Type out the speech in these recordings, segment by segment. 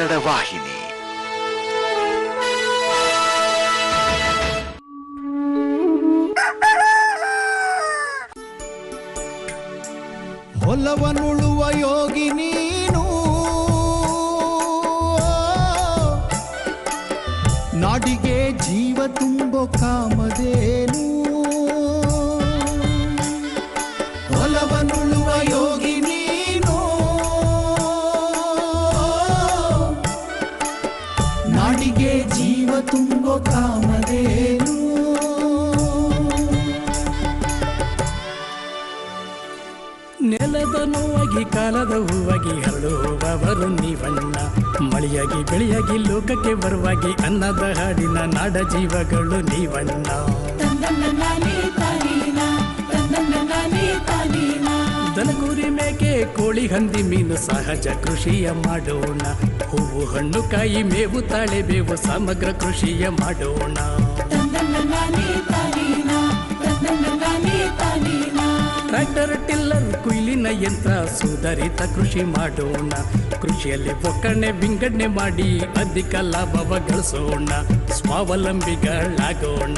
ಕನ್ನಡ ವಾಹಿನಿ ಲೋಕಕ್ಕೆ ಬರುವಾಗಿ ಅನ್ನದ ಹಾಡಿನ ನಾಡ ಜೀವಗಳು ನೀವಣ್ಣ. ದನಗೂರಿ ಮೇಕೆ ಕೋಳಿ ಹಂದಿ ಮೀನು ಸಹಜ ಕೃಷಿಯ ಮಾಡೋಣ. ಹೂವು ಹಣ್ಣು ಕಾಯಿ ಮೇವು ತಾಳೆ ಬೇವು ಸಮಗ್ರ ಕೃಷಿಯ ಮಾಡೋಣ. ಟ್ರ್ಯಾಕ್ಟರ್ ಟಿಲ್ಲರ್ ಕುಯ್ಲಿನ ಯಂತ್ರ, ಸುಧಾರಿತ ಕೃಷಿ ಮಾಡೋಣ. ಕೃಷಿಯಲ್ಲಿ ಒಕ್ಕಣೆ ವಿಂಗಡಣೆ ಮಾಡಿ ಅಧಿಕ ಲಾಭವ ಗಳಿಸೋಣ. ಸ್ವಾವಲಂಬಿಗಳಾಗೋಣ.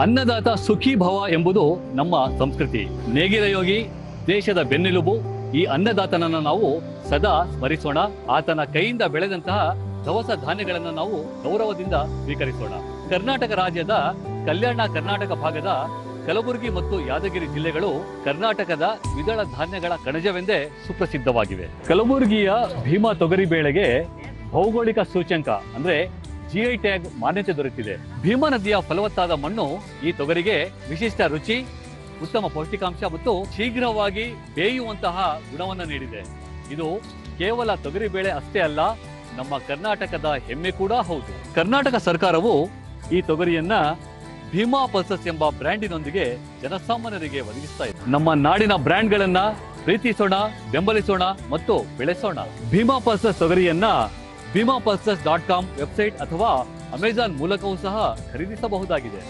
ಅನ್ನದಾತ ಸುಖಿ ಭವ ಎಂಬುದು ನಮ್ಮ ಸಂಸ್ಕೃತಿ. ನೇಗಿಲ ಯೋಗಿ, ದೇಶದ ಬೆನ್ನೆಲುಬು. ಈ ಅನ್ನದಾತನನ್ನ ನಾವು ಸದಾ ಸ್ಮರಿಸೋಣ. ಆತನ ಕೈಯಿಂದ ಬೆಳೆದಂತಹ ದವಸ ಧಾನ್ಯಗಳನ್ನು ನಾವು ಗೌರವದಿಂದ ಸ್ವೀಕರಿಸೋಣ. ಕರ್ನಾಟಕ ರಾಜ್ಯದ ಕಲ್ಯಾಣ ಕರ್ನಾಟಕ ಭಾಗದ ಕಲಬುರಗಿ ಮತ್ತು ಯಾದಗಿರಿ ಜಿಲ್ಲೆಗಳು ಕರ್ನಾಟಕದ ದ್ವಿದಳ ಧಾನ್ಯಗಳ ಕಣಜವೆಂದೇ ಸುಪ್ರಸಿದ್ಧವಾಗಿವೆ. ಕಲಬುರಗಿಯ ಭೀಮಾ ತೊಗರಿ ಬೇಳೆಗೆ ಭೌಗೋಳಿಕ ಸೂಚ್ಯಂಕ ಅಂದ್ರೆ ಜಿಐ ಟ್ಯಾಗ್ ಮಾನ್ಯತೆ ದೊರೆತಿದೆ. ಭೀಮಾ ನದಿಯ ಫಲವತ್ತಾದ ಮಣ್ಣು ಈ ತೊಗರಿಗೆ ವಿಶಿಷ್ಟ ರುಚಿ, ಉತ್ತಮ ಪೌಷ್ಟಿಕಾಂಶ ಮತ್ತು ಶೀಘ್ರವಾಗಿ ಬೇಯುವಂತಹ ಗುಣವನ್ನು ನೀಡಿದೆ. ಇದು ಕೇವಲ ತೊಗರಿ ಬೇಳೆ ಅಷ್ಟೇ ಅಲ್ಲ, ನಮ್ಮ ಕರ್ನಾಟಕದ ಹೆಮ್ಮೆ ಕೂಡ ಹೌದು. ಕರ್ನಾಟಕ ಸರ್ಕಾರವು ಈ ತೊಗರಿಯನ್ನ ಭೀಮಾ ಪಲ್ಸಸ್ ಎಂಬ ಬ್ರ್ಯಾಂಡಿನೊಂದಿಗೆ ಜನಸಾಮಾನ್ಯರಿಗೆ ಒದಗಿಸ್ತಾ ಇದೆ ನಮ್ಮ ನಾಡಿನ ಬ್ರ್ಯಾಂಡ್ಗಳನ್ನ ಪ್ರೀತಿಸೋಣ, ಬೆಂಬಲಿಸೋಣ ಮತ್ತು ಬೆಳೆಸೋಣ. Bhima pulses ತೊಗರಿಯನ್ನ Bhima pulses dot com website ಅಥವಾ ಅಮೆಜಾನ್ ಮೂಲಕವೂ ಸಹ ಖರೀದಿಸಬಹುದಾಗಿದೆ.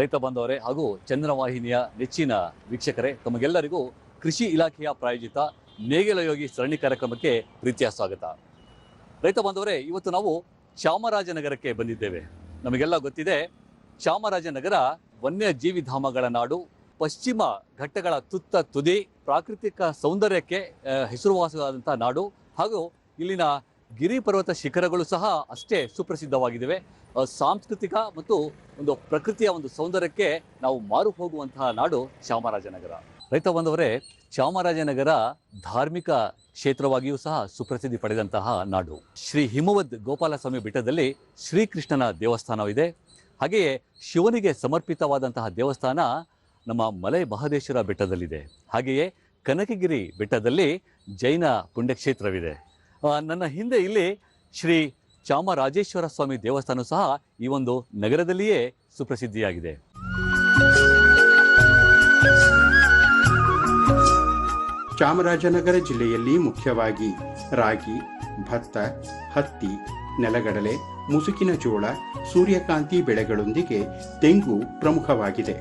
ರೈತ ಬಾಂಧವರೇ ಹಾಗೂ ಚಂದ್ರವಾಹಿನಿಯ ನೆಚ್ಚಿನ ವೀಕ್ಷಕರೇ, ತಮಗೆಲ್ಲರಿಗೂ ಕೃಷಿ ಇಲಾಖೆಯ ಪ್ರಾಯೋಜಿತ ನೇಗಿಲಯೋಗಿ ಸರಣಿ ಕಾರ್ಯಕ್ರಮಕ್ಕೆ ಪ್ರೀತಿಯ ಸ್ವಾಗತ. ರೈತ ಬಾಂಧವರೇ, ಇವತ್ತು ನಾವು ಚಾಮರಾಜನಗರಕ್ಕೆ ಬಂದಿದ್ದೇವೆ. ನಮಗೆಲ್ಲ ಗೊತ್ತಿದೆ, ಚಾಮರಾಜನಗರ ವನ್ಯಜೀವಿ ಧಾಮಗಳ ನಾಡು, ಪಶ್ಚಿಮ ಘಟ್ಟಗಳ ತುತ್ತ ತುದಿ, ಪ್ರಾಕೃತಿಕ ಸೌಂದರ್ಯಕ್ಕೆ ಹೆಸರುವಾಸವಾದಂಥ ನಾಡು, ಹಾಗೂ ಇಲ್ಲಿನ ಗಿರಿ ಪರ್ವತ ಶಿಖರಗಳು ಸಹ ಅಷ್ಟೇ ಸುಪ್ರಸಿದ್ಧವಾಗಿದ್ದಾವೆ ಸಾಂಸ್ಕೃತಿಕ ಮತ್ತು ಒಂದು ಪ್ರಕೃತಿಯ ಒಂದು ಸೌಂದರ್ಯಕ್ಕೆ ನಾವು ಮಾರು ಹೋಗುವಂತಹ ನಾಡು ಚಾಮರಾಜನಗರ. ರೈತ ಬಂದವರೇ ಚಾಮರಾಜನಗರ ಧಾರ್ಮಿಕ ಕ್ಷೇತ್ರವಾಗಿಯೂ ಸಹ ಸುಪ್ರಸಿದ್ಧಿ ಪಡೆದಂತಹ ನಾಡು. ಶ್ರೀ ಹಿಮವದ್ ಗೋಪಾಲಸ್ವಾಮಿ ಬೆಟ್ಟದಲ್ಲಿ ಶ್ರೀಕೃಷ್ಣನ ದೇವಸ್ಥಾನವಿದೆ ಹಾಗೆಯೇ ಶಿವನಿಗೆ ಸಮರ್ಪಿತವಾದಂತಹ ದೇವಸ್ಥಾನ ನಮ್ಮ ಮಲೆ ಮಹದೇಶ್ವರ ಬೆಟ್ಟದಲ್ಲಿದೆ. ಹಾಗೆಯೇ ಕನಕಗಿರಿ ಬೆಟ್ಟದಲ್ಲಿ ಜೈನ ಪುಣ್ಯಕ್ಷೇತ್ರವಿದೆ. ನನ್ನ ಹಿಂದೆ ಇಲ್ಲಿ ಶ್ರೀ ಚಾಮರಾಜೇಶ್ವರ ಸ್ವಾಮಿ ದೇವಸ್ಥಾನ ಸಹ ಈ ಒಂದು ನಗರದಲ್ಲಿಯೇ ಸುಪ್ರಸಿದ್ಧಿಯಾಗಿದೆ. ಚಾಮರಾಜನಗರ ಜಿಲ್ಲೆಯಲ್ಲಿ ಮುಖ್ಯವಾಗಿ ರಾಗಿ, ಭತ್ತ, ಹತ್ತಿ, ನೆಲಗಡಲೆ, ಮುಸುಕಿನ ಜೋಳ, ಸೂರ್ಯಕಾಂತಿ ಬೆಳೆಗಳೊಂದಿಗೆ ತೆಂಗು ಪ್ರಮುಖವಾಗಿದೆ.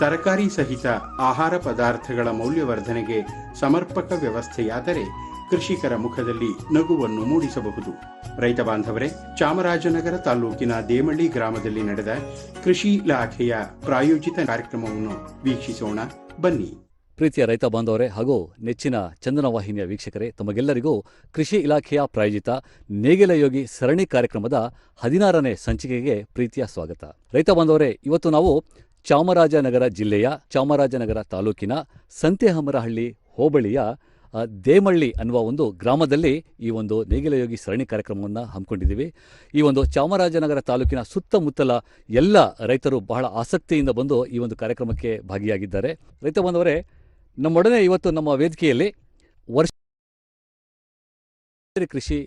ತರಕಾರಿ ಸಹಿತ ಆಹಾರ ಪದಾರ್ಥಗಳ ಮೌಲ್ಯವರ್ಧನೆಗೆ ಸಮರ್ಪಕ ವ್ಯವಸ್ಥೆಯಾದರೆ ಕೃಷಿಕರ ಮುಖದಲ್ಲಿ ನಗುವನ್ನು ಮೂಡಿಸಬಹುದು. ರೈತ ಬಾಂಧವರೇ, ಚಾಮರಾಜನಗರ ತಾಲೂಕಿನ ದೇಮಳ್ಳಿ ಗ್ರಾಮದಲ್ಲಿ ನಡೆದ ಕೃಷಿ ಇಲಾಖೆಯ ಪ್ರಾಯೋಜಿತ ಕಾರ್ಯಕ್ರಮವನ್ನು ವೀಕ್ಷಿಸೋಣ. ಬನ್ನಿ. ಪ್ರೀತಿಯ ರೈತ ಬಾಂಧವರೇ ಹಾಗೂ ನೆಚ್ಚಿನ ಚಂದನ ವಾಹಿನಿಯ ವೀಕ್ಷಕರೇ, ತಮಗೆಲ್ಲರಿಗೂ ಕೃಷಿ ಇಲಾಖೆಯ ಪ್ರಾಯೋಜಿತ ನೇಗಿಲಯೋಗಿ ಸರಣಿ ಕಾರ್ಯಕ್ರಮದ ಹದಿನಾರನೇ ಸಂಚಿಕೆಗೆ ಪ್ರೀತಿಯ ಸ್ವಾಗತ. ರೈತ ಬಾಂಧವರೇ, ಇವತ್ತು ನಾವು ಚಾಮರಾಜನಗರ ಜಿಲ್ಲೆಯ ಚಾಮರಾಜನಗರ ತಾಲೂಕಿನ ಸಂತೆಹಮರಹಳ್ಳಿ ಹೋಬಳಿಯ ದೇಮಳ್ಳಿ ಅನ್ನುವ ಒಂದು ಗ್ರಾಮದಲ್ಲಿ ಈ ಒಂದು ನೇಗಿಲಯೋಗಿ ಸರಣಿ ಕಾರ್ಯಕ್ರಮವನ್ನು ಹಮ್ಮಿಕೊಂಡಿದ್ದೀವಿ. ಈ ಒಂದು ಚಾಮರಾಜನಗರ ತಾಲೂಕಿನ ಸುತ್ತಮುತ್ತಲ ಎಲ್ಲ ರೈತರು ಬಹಳ ಆಸಕ್ತಿಯಿಂದ ಬಂದು ಈ ಒಂದು ಕಾರ್ಯಕ್ರಮಕ್ಕೆ ಭಾಗಿಯಾಗಿದ್ದಾರೆ. ರೈತ ಬಂದವರೇ ನಮ್ಮೊಡನೆ ಇವತ್ತು ನಮ್ಮ ವೇದಿಕೆಯಲ್ಲಿ ವರ್ಷ ಕೃಷಿ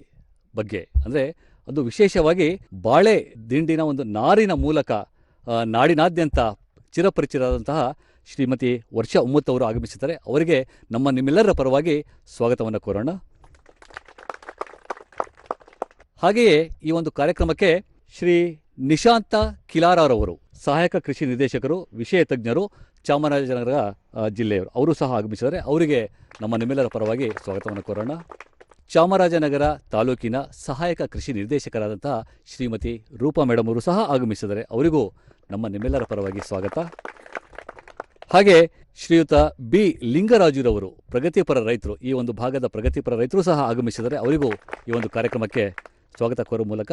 ಬಗ್ಗೆ, ಅಂದರೆ ಅದು ವಿಶೇಷವಾಗಿ ಬಾಳೆ ದಿಂಡಿನ ಒಂದು ನಾರಿನ ಮೂಲಕ ನಾಡಿನಾದ್ಯಂತ ಚಿರಪರಿಚಿತರಾದಂತಹ ಶ್ರೀಮತಿ ವರ್ಷ ಉಮ್ಮತ್ ಅವರು ಆಗಮಿಸಿದ್ದಾರೆ ಅವರಿಗೆ ನಮ್ಮ ನಿಮ್ಮೆಲ್ಲರ ಪರವಾಗಿ ಸ್ವಾಗತವನ್ನು ಕೋರೋಣ. ಹಾಗೆಯೇ ಈ ಒಂದು ಕಾರ್ಯಕ್ರಮಕ್ಕೆ ಶ್ರೀ ನಿಶಾಂತ ಕಿಲಾರವರು ಸಹಾಯಕ ಕೃಷಿ ನಿರ್ದೇಶಕರು, ವಿಷಯ ತಜ್ಞರು, ಚಾಮರಾಜನಗರ ಜಿಲ್ಲೆಯವರು ಅವರು ಸಹ ಆಗಮಿಸಿದ್ದಾರೆ ಅವರಿಗೆ ನಮ್ಮ ನಿಮ್ಮೆಲ್ಲರ ಪರವಾಗಿ ಸ್ವಾಗತವನ್ನು ಕೋರೋಣ. ಚಾಮರಾಜನಗರ ತಾಲೂಕಿನ ಸಹಾಯಕ ಕೃಷಿ ನಿರ್ದೇಶಕರಾದಂತಹ ಶ್ರೀಮತಿ ರೂಪಾ ಮೇಡಮ್ ಅವರು ಸಹ ಆಗಮಿಸಿದ್ದಾರೆ ಅವರಿಗೂ ನಮ್ಮ ನಿಮ್ಮೆಲ್ಲರ ಪರವಾಗಿ ಸ್ವಾಗತ. ಹಾಗೆ ಶ್ರೀಯುತ ಬಿ ಲಿಂಗರಾಜುರವರು, ಪ್ರಗತಿಪರ ರೈತರು, ಈ ಒಂದು ಭಾಗದ ಪ್ರಗತಿಪರ ರೈತರು ಸಹ ಆಗಮಿಸಿದರೆ ಅವರಿಗೂ ಈ ಒಂದು ಕಾರ್ಯಕ್ರಮಕ್ಕೆ ಸ್ವಾಗತ ಕೋರುವ ಮೂಲಕ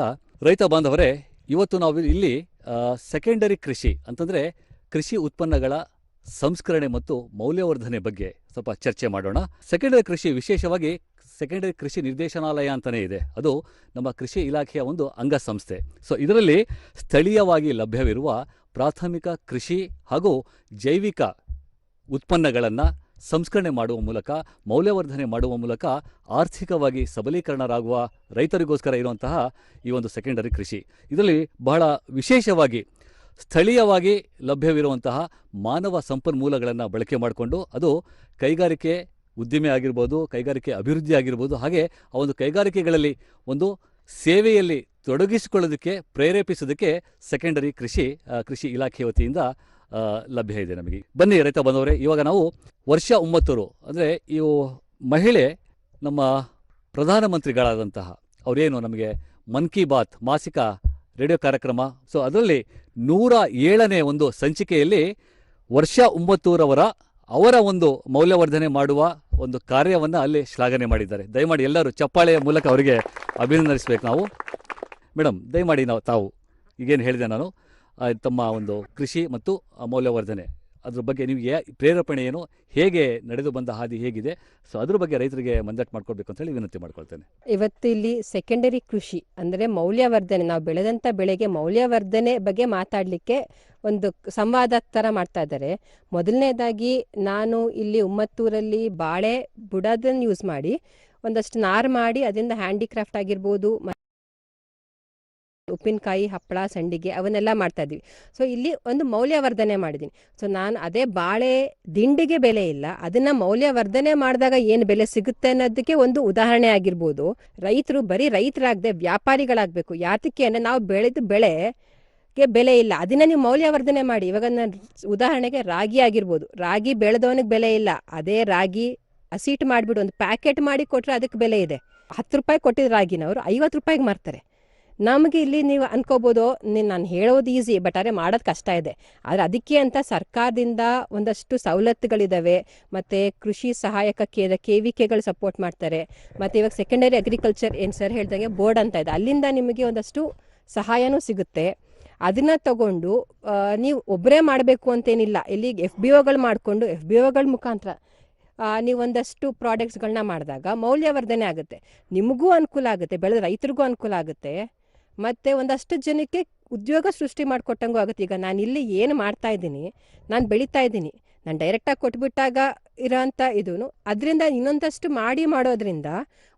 ರೈತ ಬಾಂಧವರೇ, ಇವತ್ತು ನಾವು ಇಲ್ಲಿ ಸೆಕೆಂಡರಿ ಕೃಷಿ ಅಂತಂದರೆ ಕೃಷಿ ಉತ್ಪನ್ನಗಳ ಸಂಸ್ಕರಣೆ ಮತ್ತು ಮೌಲ್ಯವರ್ಧನೆ ಬಗ್ಗೆ ಸ್ವಲ್ಪ ಚರ್ಚೆ ಮಾಡೋಣ. ಸೆಕೆಂಡರಿ ಕೃಷಿ ವಿಶೇಷವಾಗಿ ಸೆಕೆಂಡರಿ ಕೃಷಿ ನಿರ್ದೇಶನಾಲಯ ಅಂತಲೇ ಇದೆ. ಅದು ನಮ್ಮ ಕೃಷಿ ಇಲಾಖೆಯ ಒಂದು ಅಂಗಸಂಸ್ಥೆ. ಸೊ ಇದರಲ್ಲಿ ಸ್ಥಳೀಯವಾಗಿ ಲಭ್ಯವಿರುವ ಪ್ರಾಥಮಿಕ ಕೃಷಿ ಹಾಗೂ ಜೈವಿಕ ಉತ್ಪನ್ನಗಳನ್ನು ಸಂಸ್ಕರಣೆ ಮಾಡುವ ಮೂಲಕ, ಮೌಲ್ಯವರ್ಧನೆ ಮಾಡುವ ಮೂಲಕ ಆರ್ಥಿಕವಾಗಿ ಸಬಲೀಕರಣರಾಗುವ ರೈತರಿಗೋಸ್ಕರ ಇರುವಂತಹ ಈ ಒಂದು ಸೆಕೆಂಡರಿ ಕೃಷಿ. ಇದರಲ್ಲಿ ಬಹಳ ವಿಶೇಷವಾಗಿ ಸ್ಥಳೀಯವಾಗಿ ಲಭ್ಯವಿರುವಂತಹ ಮಾನವ ಸಂಪನ್ಮೂಲಗಳನ್ನು ಬಳಕೆ ಮಾಡಿಕೊಂಡು ಅದು ಕೈಗಾರಿಕೆ ಉದ್ದಿಮೆ ಆಗಿರ್ಬೋದು, ಕೈಗಾರಿಕೆ ಅಭಿವೃದ್ಧಿ ಆಗಿರ್ಬೋದು, ಹಾಗೆ ಆ ಒಂದು ಕೈಗಾರಿಕೆಗಳಲ್ಲಿ ಒಂದು ಸೇವೆಯಲ್ಲಿ ತೊಡಗಿಸಿಕೊಳ್ಳೋದಕ್ಕೆ, ಪ್ರೇರೇಪಿಸೋದಕ್ಕೆ ಸೆಕೆಂಡರಿ ಕೃಷಿ ಕೃಷಿ ಇಲಾಖೆ ವತಿಯಿಂದ ಲಭ್ಯ ಇದೆ ನಮಗೆ. ಬನ್ನಿ ರೈತ ಬಂದವರೇ ಇವಾಗ ನಾವು ವರ್ಷ ಒಂಬತ್ತರು, ಅಂದರೆ ಇವು ಮಹಿಳೆ ನಮ್ಮ ಪ್ರಧಾನಮಂತ್ರಿಗಳಾದಂತಹ, ಅವರೇನು ನಮಗೆ ಮನ್ ಕಿ ಬಾತ್ ಮಾಸಿಕ ರೇಡಿಯೋ ಕಾರ್ಯಕ್ರಮ, ಸೊ ಅದರಲ್ಲಿ ನೂರ ಏಳನೇ ಒಂದು ಸಂಚಿಕೆಯಲ್ಲಿ ವರ್ಷ ಒಂಬತ್ತೂರವರ ಅವರ ಒಂದು ಮೌಲ್ಯವರ್ಧನೆ ಮಾಡುವ ಒಂದು ಕಾರ್ಯವನ್ನು ಅಲ್ಲಿ ಶ್ಲಾಘನೆ ಮಾಡಿದ್ದಾರೆ. ದಯಮಾಡಿ ಎಲ್ಲರೂ ಚಪ್ಪಾಳೆಯ ಮೂಲಕ ಅವರಿಗೆ ಅಭಿನಂದಿಸಬೇಕು ನಾವು. ಮೇಡಮ್, ದಯಮಾಡಿ ನಾವು ತಾವು ಈಗೇನು ಹೇಳಿದೆ ನಾನು ತಮ್ಮ ಒಂದು ಕೃಷಿ ಮತ್ತು ಮೌಲ್ಯವರ್ಧನೆ, ಅದ್ರ ಬಗ್ಗೆ ಯಾ ಪ್ರೇರೇಪಣೆ ಏನು, ಹೇಗೆ ನಡೆದು ಬಂದ ಹಾದಿ ಹೇಗಿದೆ, ಸೊ ಅದ್ರ ಬಗ್ಗೆ ರೈತರಿಗೆ ಮಂದಟ್ ಮಾಡ್ಕೊಳ್ಬೇಕು ಅಂತ ಹೇಳಿ ವಿನಂತಿ ಮಾಡ್ಕೊಳ್ತೇನೆ. ಇವತ್ತು ಇಲ್ಲಿ ಸೆಕೆಂಡರಿ ಕೃಷಿ ಅಂದರೆ ಮೌಲ್ಯವರ್ಧನೆ, ನಾವು ಬೆಳೆದಂಥ ಬೆಳೆಗೆ ಮೌಲ್ಯವರ್ಧನೆ ಬಗ್ಗೆ ಮಾತಾಡಲಿಕ್ಕೆ ಒಂದು ಸಂವಾದ ಥರ ಮಾಡ್ತಾ ಇದ್ದಾರೆ. ಮೊದಲನೇದಾಗಿ ನಾನು ಇಲ್ಲಿ ಉಮ್ಮತ್ತೂರಲ್ಲಿ ಬಾಳೆ ಬುಡದನ್ನು ಯೂಸ್ ಮಾಡಿ, ಒಂದಷ್ಟು ನಾರು ಮಾಡಿ, ಅದರಿಂದ ಹ್ಯಾಂಡಿಕ್ರಾಫ್ಟ್ ಆಗಿರ್ಬೋದು ಉಪ್ಪಿನಕಾಯಿ, ಹಪ್ಪಳ, ಸಂಡಿಗೆ ಅವನ್ನೆಲ್ಲ ಮಾಡ್ತಾ ಇದ್ವಿ. ಸೊ ಇಲ್ಲಿ ಒಂದು ಮೌಲ್ಯವರ್ಧನೆ ಮಾಡಿದ್ದೀನಿ ಸೊ ನಾನು ಅದೇ ಬಾಳೆ ದಿಂಡಿಗೆ ಬೆಲೆ ಇಲ್ಲ. ಅದನ್ನ ಮೌಲ್ಯವರ್ಧನೆ ಮಾಡಿದಾಗ ಏನು ಬೆಲೆ ಸಿಗುತ್ತೆ ಅನ್ನೋದಕ್ಕೆ ಒಂದು ಉದಾಹರಣೆ ಆಗಿರ್ಬೋದು. ರೈತರು ಬರೀ ರೈತರಾಗದೆ ವ್ಯಾಪಾರಿಗಳಾಗಬೇಕು. ಯಾತಕ್ಕೆ ಅಂದರೆ ನಾವು ಬೆಳೆದ ಗೆ ಬೆಲೆ ಇಲ್ಲ. ಅದನ್ನ ನೀವು ಮೌಲ್ಯವರ್ಧನೆ ಮಾಡಿ. ಇವಾಗ ನಾನು ಉದಾಹರಣೆಗೆ ರಾಗಿ ಆಗಿರ್ಬೋದು. ರಾಗಿ ಬೆಳೆದವನಿಗೆ ಬೆಲೆ ಇಲ್ಲ. ಅದೇ ರಾಗಿ ಹಸೀಟ್ ಮಾಡಿಬಿಟ್ಟು ಒಂದು ಪ್ಯಾಕೆಟ್ ಮಾಡಿ ಕೊಟ್ಟರೆ ಅದಕ್ಕೆ ಬೆಲೆ ಇದೆ. ಹತ್ತು ರೂಪಾಯಿ ಕೊಟ್ಟಿದ್ದ ರಾಗಿನವರು ಐವತ್ತು ರೂಪಾಯಿಗೆ ಮಾರ್ತಾರೆ. ನಮಗೆ ಇಲ್ಲಿ ನೀವು ಅನ್ಕೋಬೋದು ನಾನು ಹೇಳೋದು ಈಸಿ ಬಟ್ ಆದರೆ ಮಾಡೋದು ಕಷ್ಟ ಇದೆ. ಆದರೆ ಅದಕ್ಕೆ ಅಂತ ಸರ್ಕಾರದಿಂದ ಒಂದಷ್ಟು ಸವಲತ್ತುಗಳಿದ್ದಾವೆ ಮತ್ತು ಕೃಷಿ ಸಹಾಯಕ ಕೇಂದ್ರ ಕೆ ವಿ ಕೆಗಳು ಸಪೋರ್ಟ್ ಮಾಡ್ತಾರೆ. ಮತ್ತು ಇವಾಗ ಸೆಕೆಂಡರಿ ಅಗ್ರಿಕಲ್ಚರ್ ಏನು ಸರ್ ಹೇಳ್ದಂಗೆ ಬೋರ್ಡ್ ಅಂತ ಇದೆ. ಅಲ್ಲಿಂದ ನಿಮಗೆ ಒಂದಷ್ಟು ಸಹಾಯನೂ ಸಿಗುತ್ತೆ. ಅದನ್ನ ತಗೊಂಡು ನೀವು ಒಬ್ಬರೇ ಮಾಡಬೇಕು ಅಂತೇನಿಲ್ಲ. ಇಲ್ಲಿ ಎಫ್ ಬಿ ಒಗಳು ಮಾಡಿಕೊಂಡು ಎಫ್ ಬಿ ಒಗಳ ಮುಖಾಂತರ ನೀವೊಂದಷ್ಟು ಪ್ರಾಡಕ್ಟ್ಸ್ಗಳನ್ನ ಮಾಡಿದಾಗ ಮೌಲ್ಯವರ್ಧನೆ ಆಗುತ್ತೆ. ನಿಮಗೂ ಅನುಕೂಲ ಆಗುತ್ತೆ. ಬೆಳೆದ ರೈತರಿಗೂ ಅನುಕೂಲ ಆಗುತ್ತೆ. ಮತ್ತು ಒಂದಷ್ಟು ಜನಕ್ಕೆ ಉದ್ಯೋಗ ಸೃಷ್ಟಿ ಮಾಡಿಕೊಟ್ಟಂಗೂ ಆಗುತ್ತೆ. ಈಗ ನಾನು ಇಲ್ಲಿ ಏನು ಮಾಡ್ತಾ ಇದ್ದೀನಿ, ನಾನು ಬೆಳೀತಾ ಇದ್ದೀನಿ, ನಾನು ಡೈರೆಕ್ಟಾಗಿ ಕೊಟ್ಬಿಟ್ಟಾಗ ಇರೋಂಥ ಇದೂ ಅದರಿಂದ ಇನ್ನೊಂದಷ್ಟು ಮಾಡಿ ಮಾಡೋದ್ರಿಂದ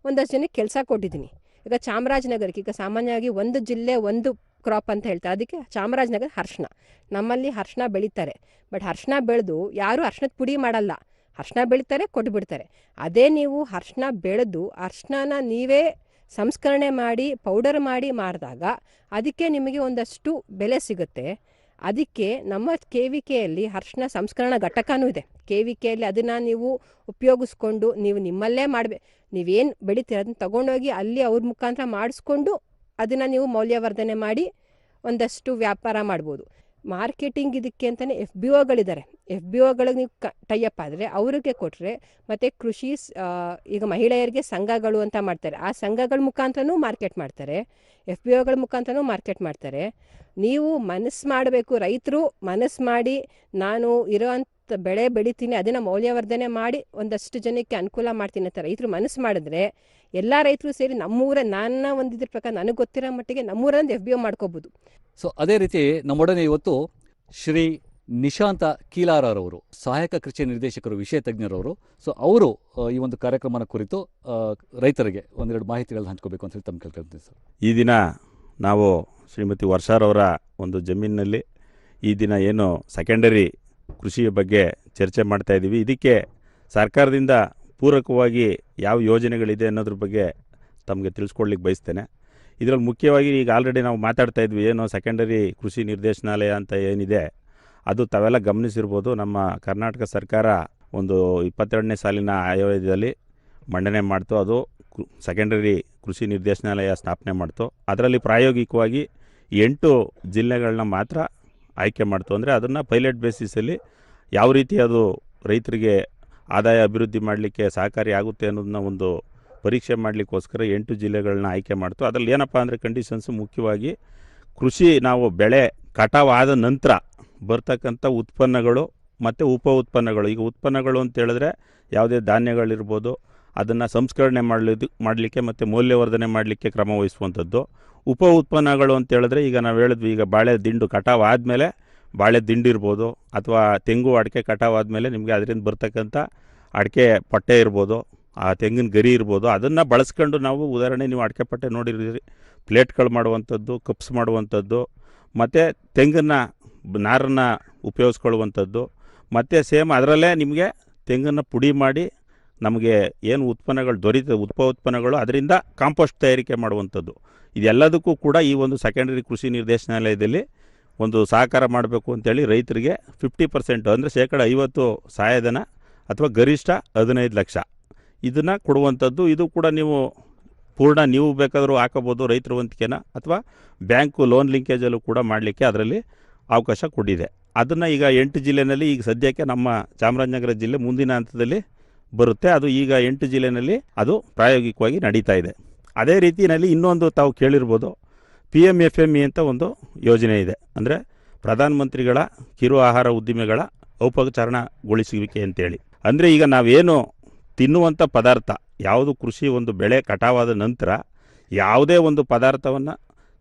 ಒಂದಷ್ಟು ಜನಕ್ಕೆ ಕೆಲಸ ಕೊಟ್ಟಿದ್ದೀನಿ. ಈಗ ಚಾಮರಾಜನಗರಕ್ಕೆ, ಈಗ ಸಾಮಾನ್ಯವಾಗಿ ಒಂದು ಜಿಲ್ಲೆ ಒಂದು ಕ್ರಾಪ್ ಅಂತ ಹೇಳ್ತಾರೆ. ಅದಕ್ಕೆ ಚಾಮರಾಜನಗರ ಅರ್ಶನ ನಮ್ಮಲ್ಲಿ ಅರ್ಶನ ಬೆಳೀತಾರೆ. ಬಟ್ ಅರ್ಶಿಣ ಬೆಳೆದು ಯಾರೂ ಅರ್ಶನದ ಪುಡಿ ಮಾಡಲ್ಲ. ಅರ್ಶನ ಬೆಳೀತಾರೆ, ಕೊಟ್ಬಿಡ್ತಾರೆ. ಅದೇ ನೀವು ಅರ್ಶನ ಬೆಳೆದು ಅರ್ಶಿಣನ ನೀವೇ ಸಂಸ್ಕರಣೆ ಮಾಡಿ ಪೌಡರ್ ಮಾಡಿ ಮಾರಿದಾಗ ಅದಕ್ಕೆ ನಿಮಗೆ ಒಂದಷ್ಟು ಬೆಲೆ ಸಿಗುತ್ತೆ. ಅದಕ್ಕೆ ನಮ್ಮ ಕೆ ವಿ ಕೆಯಲ್ಲಿ ಅರ್ಶಿನ ಸಂಸ್ಕರಣಾ ಘಟಕನೂ ಇದೆ. ಕೆ ವಿ ಕೆಯಲ್ಲಿ ಅದನ್ನು ನೀವು ಉಪಯೋಗಿಸ್ಕೊಂಡು ನೀವು ನಿಮ್ಮಲ್ಲೇ ಮಾಡಬೇಕು ನೀವೇನು ಬೆಳಿತೀರ ಅದನ್ನು ತೊಗೊಂಡೋಗಿ ಅಲ್ಲಿ ಅವ್ರ ಮುಖಾಂತರ ಮಾಡಿಸ್ಕೊಂಡು ಅದನ್ನು ನೀವು ಮೌಲ್ಯವರ್ಧನೆ ಮಾಡಿ ಒಂದಷ್ಟು ವ್ಯಾಪಾರ ಮಾಡ್ಬೋದು. ಮಾರ್ಕೆಟಿಂಗ್ ಇದಕ್ಕೆ ಅಂತಲೇ ಎಫ್ ಬಿ ಒಗಳಿದ್ದಾರೆ ಎಫ್ ಬಿ ಒಗಳಿಗೆ ನೀವು ಕ ಟೈಅಪ್ ಆದರೆ ಅವರಿಗೆ ಕೊಟ್ಟರೆ ಮತ್ತು ಕೃಷಿ ಈಗ ಮಹಿಳೆಯರಿಗೆ ಸಂಘಗಳು ಅಂತ ಮಾಡ್ತಾರೆ. ಆ ಸಂಘಗಳ ಮುಖಾಂತರನೂ ಮಾರ್ಕೆಟ್ ಮಾಡ್ತಾರೆ. ಎಫ್ ಬಿ ಒಗಳ ಮುಖಾಂತರನೂ ಮಾರ್ಕೆಟ್ ಮಾಡ್ತಾರೆ. ನೀವು ಮನಸ್ಸು ಮಾಡಬೇಕು. ರೈತರು ಮನಸ್ಸು ಮಾಡಿ ನಾನು ಇರೋವಂಥ ಬೆಳೆ ಬೆಳಿತೀನಿ ಅದನ್ನು ಮೌಲ್ಯವರ್ಧನೆ ಮಾಡಿ ಒಂದಷ್ಟು ಜನಕ್ಕೆ ಅನುಕೂಲ ಮಾಡ್ತೀನಿ ಅಂತ ರೈತರು ಮನಸ್ಸು ಮಾಡಿದ್ರೆ ಎಲ್ಲ ರೈತರು ಸೇರಿ ನಮ್ಮೂರ ನನ್ನ ಒಂದಿದ್ರ ಇದ್ರ ಪ್ರಕಾರ ನನಗೆ ಗೊತ್ತಿರೋ ಮಟ್ಟಿಗೆ ನಮ್ಮೂರಂದು ಎಫ್ ಬಿ ಒ ಮಾಡ್ಕೋಬೋದು. ಸೊ ಅದೇ ರೀತಿ ನಮ್ಮೊಡನೆ ಇವತ್ತು ಶ್ರೀ ನಿಶಾಂತ ಕೀಲಾರರವರು ಸಹಾಯಕ ಕೃಷಿ ನಿರ್ದೇಶಕರು ವಿಷಯ ತಜ್ಞರವರು ಸೊ ಅವರು ಈ ಒಂದು ಕಾರ್ಯಕ್ರಮನ ಕುರಿತು ರೈತರಿಗೆ ಒಂದೆರಡು ಮಾಹಿತಿಗಳನ್ನು ಹಂಚ್ಕೋಬೇಕು ಅಂತ ಹೇಳಿ ತಮ್ಮ ಕೇಳ್ಕೊಳ್ತೀನಿ ಸರ್. ಈ ದಿನ ನಾವು ಶ್ರೀಮತಿ ವರ್ಷಾರವರ ಒಂದು ಜಮೀನಿನಲ್ಲಿ ಈ ದಿನ ಏನು ಸೆಕೆಂಡರಿ ಕೃಷಿಯ ಬಗ್ಗೆ ಚರ್ಚೆ ಮಾಡ್ತಾ ಇದ್ದೀವಿ. ಇದಕ್ಕೆ ಸರ್ಕಾರದಿಂದ ಪೂರಕವಾಗಿ ಯಾವ ಯೋಜನೆಗಳಿದೆ ಅನ್ನೋದ್ರ ಬಗ್ಗೆ ತಮಗೆ ತಿಳಿಸ್ಕೊಡ್ಲಿಕ್ಕೆ ಬಯಸ್ತೇನೆ. ಇದರಲ್ಲಿ ಮುಖ್ಯವಾಗಿ ಈಗ ಆಲ್ರೆಡಿ ನಾವು ಮಾತಾಡ್ತಾ ಇದ್ವಿ, ಏನೋ ಸೆಕೆಂಡರಿ ಕೃಷಿ ನಿರ್ದೇಶನಾಲಯ ಅಂತ ಏನಿದೆ, ಅದು ತಾವೆಲ್ಲ ಗಮನಿಸಿರ್ಬೋದು. ನಮ್ಮ ಕರ್ನಾಟಕ ಸರ್ಕಾರ ಒಂದು ಇಪ್ಪತ್ತೆರಡನೇ ಸಾಲಿನ ಆಯೋಗದಲ್ಲಿ ಮಂಡನೆ ಮಾಡ್ತು. ಅದು ಸೆಕೆಂಡರಿ ಕೃಷಿ ನಿರ್ದೇಶನಾಲಯ ಸ್ಥಾಪನೆ ಮಾಡ್ತು. ಅದರಲ್ಲಿ ಪ್ರಾಯೋಗಿಕವಾಗಿ ಎಂಟು ಜಿಲ್ಲೆಗಳನ್ನ ಮಾತ್ರ ಆಯ್ಕೆ ಮಾಡ್ತು ಅಂದರೆ ಅದನ್ನು ಪೈಲಟ್ ಬೇಸಿಸಲ್ಲಿ ಯಾವ ರೀತಿ ಅದು ರೈತರಿಗೆ ಆದಾಯ ಅಭಿವೃದ್ಧಿ ಮಾಡಲಿಕ್ಕೆ ಸಹಕಾರಿ ಆಗುತ್ತೆ ಅನ್ನೋದನ್ನ ಒಂದು ಪರೀಕ್ಷೆ ಮಾಡಲಿಕ್ಕೋಸ್ಕರ ಎಂಟು ಜಿಲ್ಲೆಗಳನ್ನ ಆಯ್ಕೆ ಮಾಡ್ತು. ಅದರಲ್ಲಿ ಏನಪ್ಪ ಅಂದರೆ ಕಂಡೀಷನ್ಸು ಮುಖ್ಯವಾಗಿ ಕೃಷಿ ನಾವು ಬೆಳೆ ಕಟಾವಾದ ನಂತರ ಬರ್ತಕ್ಕಂಥ ಉತ್ಪನ್ನಗಳು ಮತ್ತು ಉಪ ಉತ್ಪನ್ನಗಳು. ಈಗ ಉತ್ಪನ್ನಗಳು ಅಂತ ಹೇಳಿದ್ರೆ ಯಾವುದೇ ಧಾನ್ಯಗಳಿರ್ಬೋದು, ಅದನ್ನು ಸಂಸ್ಕರಣೆ ಮಾಡಲಿದ್ದು, ಮಾಡಲಿಕ್ಕೆ ಮತ್ತು ಮೌಲ್ಯವರ್ಧನೆ ಮಾಡಲಿಕ್ಕೆ ಕ್ರಮ ವಹಿಸುವಂಥದ್ದು. ಉಪ ಉತ್ಪನ್ನಗಳು ಅಂತ ಹೇಳಿದ್ರೆ ಈಗ ನಾವು ಹೇಳಿದ್ವಿ, ಈಗ ಬಾಳೆ ದಿಂಡು ಕಟಾವು ಆದಮೇಲೆ ಬಾಳೆ ದಿಂಡು ಇರ್ಬೋದು ಅಥವಾ ತೆಂಗು ಅಡಿಕೆ ಕಟಾವು ಆದಮೇಲೆ ನಿಮಗೆ ಅದರಿಂದ ಬರ್ತಕ್ಕಂಥ ಅಡಿಕೆ ಪಟ್ಟೆ ಇರ್ಬೋದು, ಆ ತೆಂಗಿನ ಗರಿ ಇರ್ಬೋದು, ಅದನ್ನು ಬಳಸ್ಕೊಂಡು ನಾವು ಉದಾಹರಣೆ ನೀವು ಅಡಿಕೆ ಪಟ್ಟೆ ನೋಡಿರ್ತೀರಿ. ಪ್ಲೇಟ್ಗಳು ಮಾಡುವಂಥದ್ದು, ಕಪ್ಸ್ ಮಾಡುವಂಥದ್ದು, ಮತ್ತು ತೆಂಗನ್ನ, ನಾರನ್ನು ಉಪಯೋಗಿಸ್ಕೊಳ್ಳುವಂಥದ್ದು, ಮತ್ತು ಸೇಮ್ ಅದರಲ್ಲೇ ನಿಮಗೆ ತೆಂಗನ್ನು ಪುಡಿ ಮಾಡಿ ನಮಗೆ ಏನು ಉತ್ಪನ್ನಗಳು ದೊರೀತದೆ ಉತ್ಪ ಉತ್ಪನ್ನಗಳು ಅದರಿಂದ ಕಾಂಪೋಸ್ಟ್ ತಯಾರಿಕೆ ಮಾಡುವಂಥದ್ದು. ಇದೆಲ್ಲದಕ್ಕೂ ಕೂಡ ಈ ಒಂದು ಸೆಕೆಂಡರಿ ಕೃಷಿ ನಿರ್ದೇಶನಾಲಯದಲ್ಲಿ ಒಂದು ಸಹಕಾರ ಮಾಡಬೇಕು ಅಂತೇಳಿ ರೈತರಿಗೆ ಫಿಫ್ಟಿ ಪರ್ಸೆಂಟ್ ಅಂದರೆ ಶೇಕಡ ಐವತ್ತು ಸಹಾಯಧನ ಅಥವಾ ಗರಿಷ್ಠ ಹದಿನೈದು ಲಕ್ಷ. ಇದನ್ನು ಕೊಡುವಂಥದ್ದು, ಇದು ಕೂಡ ನೀವು ಪೂರ್ಣ ನೀವು ಬೇಕಾದರೂ ಹಾಕಬೋದು ರೈತರ ವಂತಿಕೆನ ಅಥವಾ ಬ್ಯಾಂಕು ಲೋನ್ ಲಿಂಕೇಜಲ್ಲೂ ಕೂಡ ಮಾಡಲಿಕ್ಕೆ ಅದರಲ್ಲಿ ಅವಕಾಶ ಕೊಟ್ಟಿದೆ. ಅದನ್ನು ಈಗ ಎಂಟು ಜಿಲ್ಲೆಯಲ್ಲಿ ಈಗ ಸದ್ಯಕ್ಕೆ ನಮ್ಮ ಚಾಮರಾಜನಗರ ಜಿಲ್ಲೆ ಮುಂದಿನ ಹಂತದಲ್ಲಿ ಬರುತ್ತೆ. ಅದು ಈಗ ಎಂಟು ಜಿಲ್ಲೆಯಲ್ಲಿ ಅದು ಪ್ರಾಯೋಗಿಕವಾಗಿ ನಡೀತಾ ಇದೆ. ಅದೇ ರೀತಿಯಲ್ಲಿ ಇನ್ನೊಂದು ತಾವು ಕೇಳಿರ್ಬೋದು P M F M E ಅಂತ ಒಂದು ಯೋಜನೆ ಇದೆ. ಅಂದರೆ ಪ್ರಧಾನಮಂತ್ರಿಗಳ ಕಿರು ಆಹಾರ ಉದ್ದಿಮೆಗಳ ಔಪಚಾರಣಗೊಳಿಸುವಿಕೆ ಅಂತೇಳಿ. ಅಂದರೆ ಈಗ ನಾವೇನು ತಿನ್ನುವಂಥ ಪದಾರ್ಥ, ಯಾವುದು ಕೃಷಿ ಒಂದು ಬೆಳೆ ಕಟಾವಾದ ನಂತರ ಯಾವುದೇ ಒಂದು ಪದಾರ್ಥವನ್ನು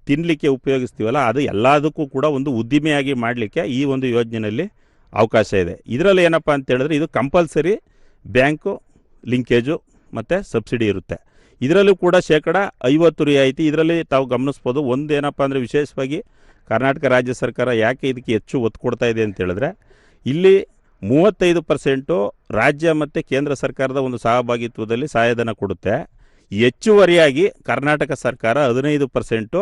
ತಿನ್ನಲಿಕ್ಕೆ ಉಪಯೋಗಿಸ್ತೀವಲ್ಲ, ಅದು ಎಲ್ಲದಕ್ಕೂ ಕೂಡ ಒಂದು ಉದ್ದಿಮೆಯಾಗಿ ಮಾಡಲಿಕ್ಕೆ ಈ ಒಂದು ಯೋಜನೆಯಲ್ಲಿ ಅವಕಾಶ ಇದೆ. ಇದರಲ್ಲಿ ಏನಪ್ಪ ಅಂತ ಹೇಳಿದ್ರೆ ಇದು ಕಂಪಲ್ಸರಿ ಬ್ಯಾಂಕು, ಲಿಂಕೇಜು ಮತ್ತು ಸಬ್ಸಿಡಿ ಇರುತ್ತೆ. ಇದರಲ್ಲೂ ಕೂಡ ಶೇಕಡ ಐವತ್ತು ರಿಯಾಯಿತಿ ಇದರಲ್ಲಿ ತಾವು ಗಮನಿಸ್ಬೋದು. ಒಂದು ಏನಪ್ಪ ಅಂದರೆ ವಿಶೇಷವಾಗಿ ಕರ್ನಾಟಕ ರಾಜ್ಯ ಸರ್ಕಾರ ಯಾಕೆ ಇದಕ್ಕೆ ಹೆಚ್ಚು ಒತ್ತು ಕೊಡ್ತಾ ಇದೆ ಅಂತ ಹೇಳಿದ್ರೆ, ಇಲ್ಲಿ ಮೂವತ್ತೈದು ಪರ್ಸೆಂಟು ರಾಜ್ಯ ಮತ್ತು ಕೇಂದ್ರ ಸರ್ಕಾರದ ಒಂದು ಸಹಭಾಗಿತ್ವದಲ್ಲಿ ಸಹಾಯಧನ ಕೊಡುತ್ತೆ. ಹೆಚ್ಚುವರಿಯಾಗಿ ಕರ್ನಾಟಕ ಸರ್ಕಾರ ಹದಿನೈದು ಪರ್ಸೆಂಟು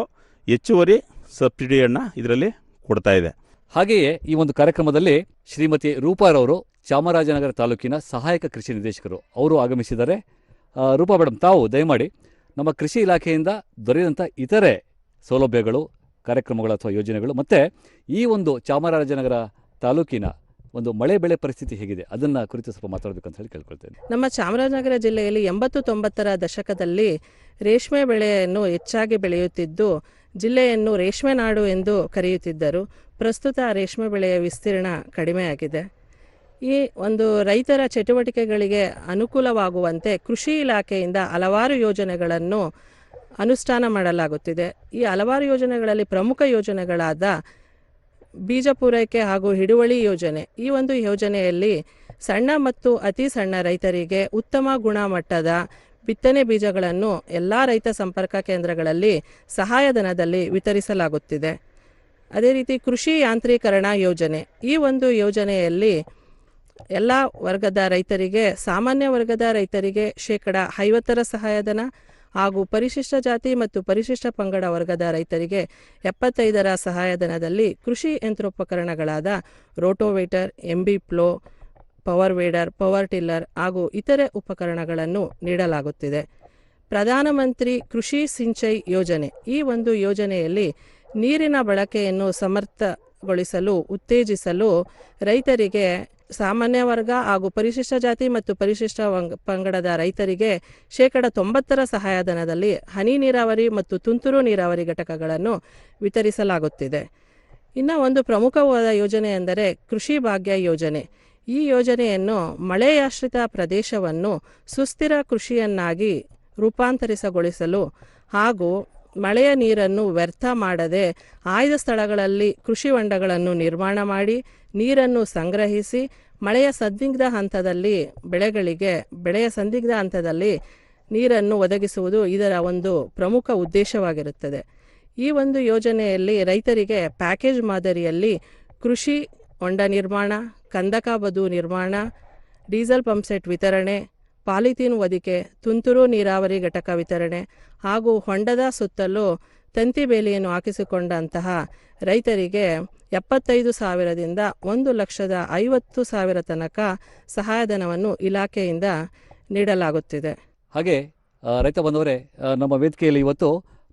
ಹೆಚ್ಚುವರಿ ಸಬ್ಸಿಡಿಯನ್ನು ಇದರಲ್ಲಿ ಕೊಡ್ತಾ ಇದೆ. ಹಾಗೆಯೇ ಈ ಒಂದು ಕಾರ್ಯಕ್ರಮದಲ್ಲಿ ಶ್ರೀಮತಿ ರೂಪಾರವರು ಚಾಮರಾಜನಗರ ತಾಲೂಕಿನ ಸಹಾಯಕ ಕೃಷಿ ನಿರ್ದೇಶಕರು. ಅವರು ಆಗಮಿಸಿದ್ದಾರೆ. ರೂಪಾ ಮೇಡಮ್ ತಾವು ದಯಮಾಡಿ ನಮ್ಮ ಕೃಷಿ ಇಲಾಖೆಯಿಂದ ದೊರೆಯುವಂಥ ಇತರೆ ಸೌಲಭ್ಯಗಳು, ಕಾರ್ಯಕ್ರಮಗಳು ಅಥವಾ ಯೋಜನೆಗಳು, ಮತ್ತು ಈ ಒಂದು ಚಾಮರಾಜನಗರ ತಾಲೂಕಿನ ಒಂದು ಮಳೆ ಬೆಳೆ ಪರಿಸ್ಥಿತಿ ಹೇಗಿದೆ? ಅದನ್ನು ಕುರಿತು ಸ್ವಲ್ಪ ಮಾತಾಡಬೇಕಂತ ಹೇಳಿ ಕೇಳ್ಕೊಳ್ತೇನೆ. ನಮ್ಮ ಚಾಮರಾಜನಗರ ಜಿಲ್ಲೆಯಲ್ಲಿ ಎಂಬತ್ತು ತೊಂಬತ್ತರ ದಶಕದಲ್ಲಿ ರೇಷ್ಮೆ ಬೆಳೆಯನ್ನು ಹೆಚ್ಚಾಗಿ ಬೆಳೆಯುತ್ತಿದ್ದು, ಜಿಲ್ಲೆಯನ್ನು ರೇಷ್ಮೆ ನಾಡು ಎಂದು ಕರೆಯುತ್ತಿದ್ದರು. ಪ್ರಸ್ತುತ ರೇಷ್ಮೆ ಬೆಳೆಯ ವಿಸ್ತೀರ್ಣ ಕಡಿಮೆಯಾಗಿದೆ. ಈ ಒಂದು ರೈತರ ಚಟುವಟಿಕೆಗಳಿಗೆ ಅನುಕೂಲವಾಗುವಂತೆ ಕೃಷಿ ಇಲಾಖೆಯಿಂದ ಹಲವಾರು ಯೋಜನೆಗಳನ್ನು ಅನುಷ್ಠಾನ ಮಾಡಲಾಗುತ್ತಿದೆ. ಈ ಹಲವಾರು ಯೋಜನೆಗಳಲ್ಲಿ ಪ್ರಮುಖ ಯೋಜನೆಗಳಾದ ಬೀಜ ಪೂರೈಕೆ ಹಾಗೂ ಹಿಡುವಳಿ ಯೋಜನೆ. ಈ ಒಂದು ಯೋಜನೆಯಲ್ಲಿ ಸಣ್ಣ ಮತ್ತು ಅತಿ ಸಣ್ಣ ರೈತರಿಗೆ ಉತ್ತಮ ಗುಣಮಟ್ಟದ ಬಿತ್ತನೆ ಬೀಜಗಳನ್ನು ಎಲ್ಲ ರೈತ ಸಂಪರ್ಕ ಕೇಂದ್ರಗಳಲ್ಲಿ ಸಹಾಯಧನದಲ್ಲಿ ವಿತರಿಸಲಾಗುತ್ತಿದೆ. ಅದೇ ರೀತಿ ಕೃಷಿ ಯಾಂತ್ರೀಕರಣ ಯೋಜನೆ. ಈ ಒಂದು ಯೋಜನೆಯಲ್ಲಿ ಎಲ್ಲ ವರ್ಗದ ರೈತರಿಗೆ, ಸಾಮಾನ್ಯ ವರ್ಗದ ರೈತರಿಗೆ ಶೇಕಡ ಐವತ್ತರ ಸಹಾಯಧನ ಹಾಗೂ ಪರಿಶಿಷ್ಟ ಜಾತಿ ಮತ್ತು ಪರಿಶಿಷ್ಟ ಪಂಗಡ ವರ್ಗದ ರೈತರಿಗೆ ಎಪ್ಪತ್ತೈದರ ಸಹಾಯಧನದಲ್ಲಿ ಕೃಷಿ ಯಂತ್ರೋಪಕರಣಗಳಾದ rotavator, MB plough power weeder, power tiller ಹಾಗೂ ಇತರೆ ಉಪಕರಣಗಳನ್ನು ನೀಡಲಾಗುತ್ತಿದೆ. ಪ್ರಧಾನಮಂತ್ರಿ ಕೃಷಿ ಸಿಂಚೈ ಯೋಜನೆ. ಈ ಒಂದು ಯೋಜನೆಯಲ್ಲಿ ನೀರಿನ ಬಳಕೆಯನ್ನು ಸಮರ್ಥಗೊಳಿಸಲು, ಉತ್ತೇಜಿಸಲು ರೈತರಿಗೆ, ಸಾಮಾನ್ಯ ವರ್ಗ ಹಾಗೂ ಪರಿಶಿಷ್ಟ ಜಾತಿ ಮತ್ತು ಪರಿಶಿಷ್ಟ ಪಂಗಡದ ರೈತರಿಗೆ ಶೇಕಡ ತೊಂಬತ್ತರ ಸಹಾಯಧನದಲ್ಲಿ ಹನಿ ನೀರಾವರಿ ಮತ್ತು ತುಂತುರು ನೀರಾವರಿ ಘಟಕಗಳನ್ನು ವಿತರಿಸಲಾಗುತ್ತಿದೆ. ಇನ್ನು ಒಂದು ಪ್ರಮುಖವಾದ ಯೋಜನೆ ಎಂದರೆ ಕೃಷಿ ಭಾಗ್ಯ ಯೋಜನೆ. ಈ ಯೋಜನೆಯನ್ನು ಮಳೆಯಾಶ್ರಿತ ಪ್ರದೇಶವನ್ನು ಸುಸ್ಥಿರ ಕೃಷಿಯನ್ನಾಗಿ ರೂಪಾಂತರಿಸಗೊಳಿಸಲು ಹಾಗೂ ಮಳೆಯ ನೀರನ್ನು ವ್ಯರ್ಥ ಮಾಡದೆ ಆಯ್ದ ಸ್ಥಳಗಳಲ್ಲಿ ಕೃಷಿ ಹೊಂಡಗಳನ್ನು ನಿರ್ಮಾಣ ಮಾಡಿ ನೀರನ್ನು ಸಂಗ್ರಹಿಸಿ ಮಳೆಯ ಸಂದಿಗ್ಧ ಹಂತದಲ್ಲಿ ಬೆಳೆಗಳಿಗೆ, ಬೆಳೆಯ ಸಂದಿಗ್ಧ ಹಂತದಲ್ಲಿ ನೀರನ್ನು ಒದಗಿಸುವುದು ಇದರ ಒಂದು ಪ್ರಮುಖ ಉದ್ದೇಶವಾಗಿರುತ್ತದೆ. ಈ ಒಂದು ಯೋಜನೆಯಲ್ಲಿ ರೈತರಿಗೆ ಪ್ಯಾಕೇಜ್ ಮಾದರಿಯಲ್ಲಿ ಕೃಷಿ ಹೊಂಡ ನಿರ್ಮಾಣ, ಕಂದಕ ಬದು ನಿರ್ಮಾಣ, ಡೀಸೆಲ್ ಪಂಪ್ಸೆಟ್ ವಿತರಣೆ ಪಾಲಿಥೀನ್ ಒದಿಕೆ ತುಂತುರು ನೀರಾವರಿ ಘಟಕ ವಿತರಣೆ ಹಾಗೂ ಹೊಂಡದ ಸುತ್ತಲೂ ತಂತಿ ಬೇಲಿಯನ್ನು ಹಾಕಿಸಿಕೊಂಡಂತಹ ರೈತರಿಗೆ ಎಪ್ಪತ್ತೈದು ಸಾವಿರದಿಂದ ಒಂದು ಲಕ್ಷದ ಐವತ್ತು ಸಾವಿರ ತನಕ ಸಹಾಯಧನವನ್ನು ಇಲಾಖೆಯಿಂದ ನೀಡಲಾಗುತ್ತಿದೆ. ಹಾಗೆ ರೈತ ಬಂದವರೇ ನಮ್ಮ ವೇದಿಕೆಯಲ್ಲಿ ಇವತ್ತು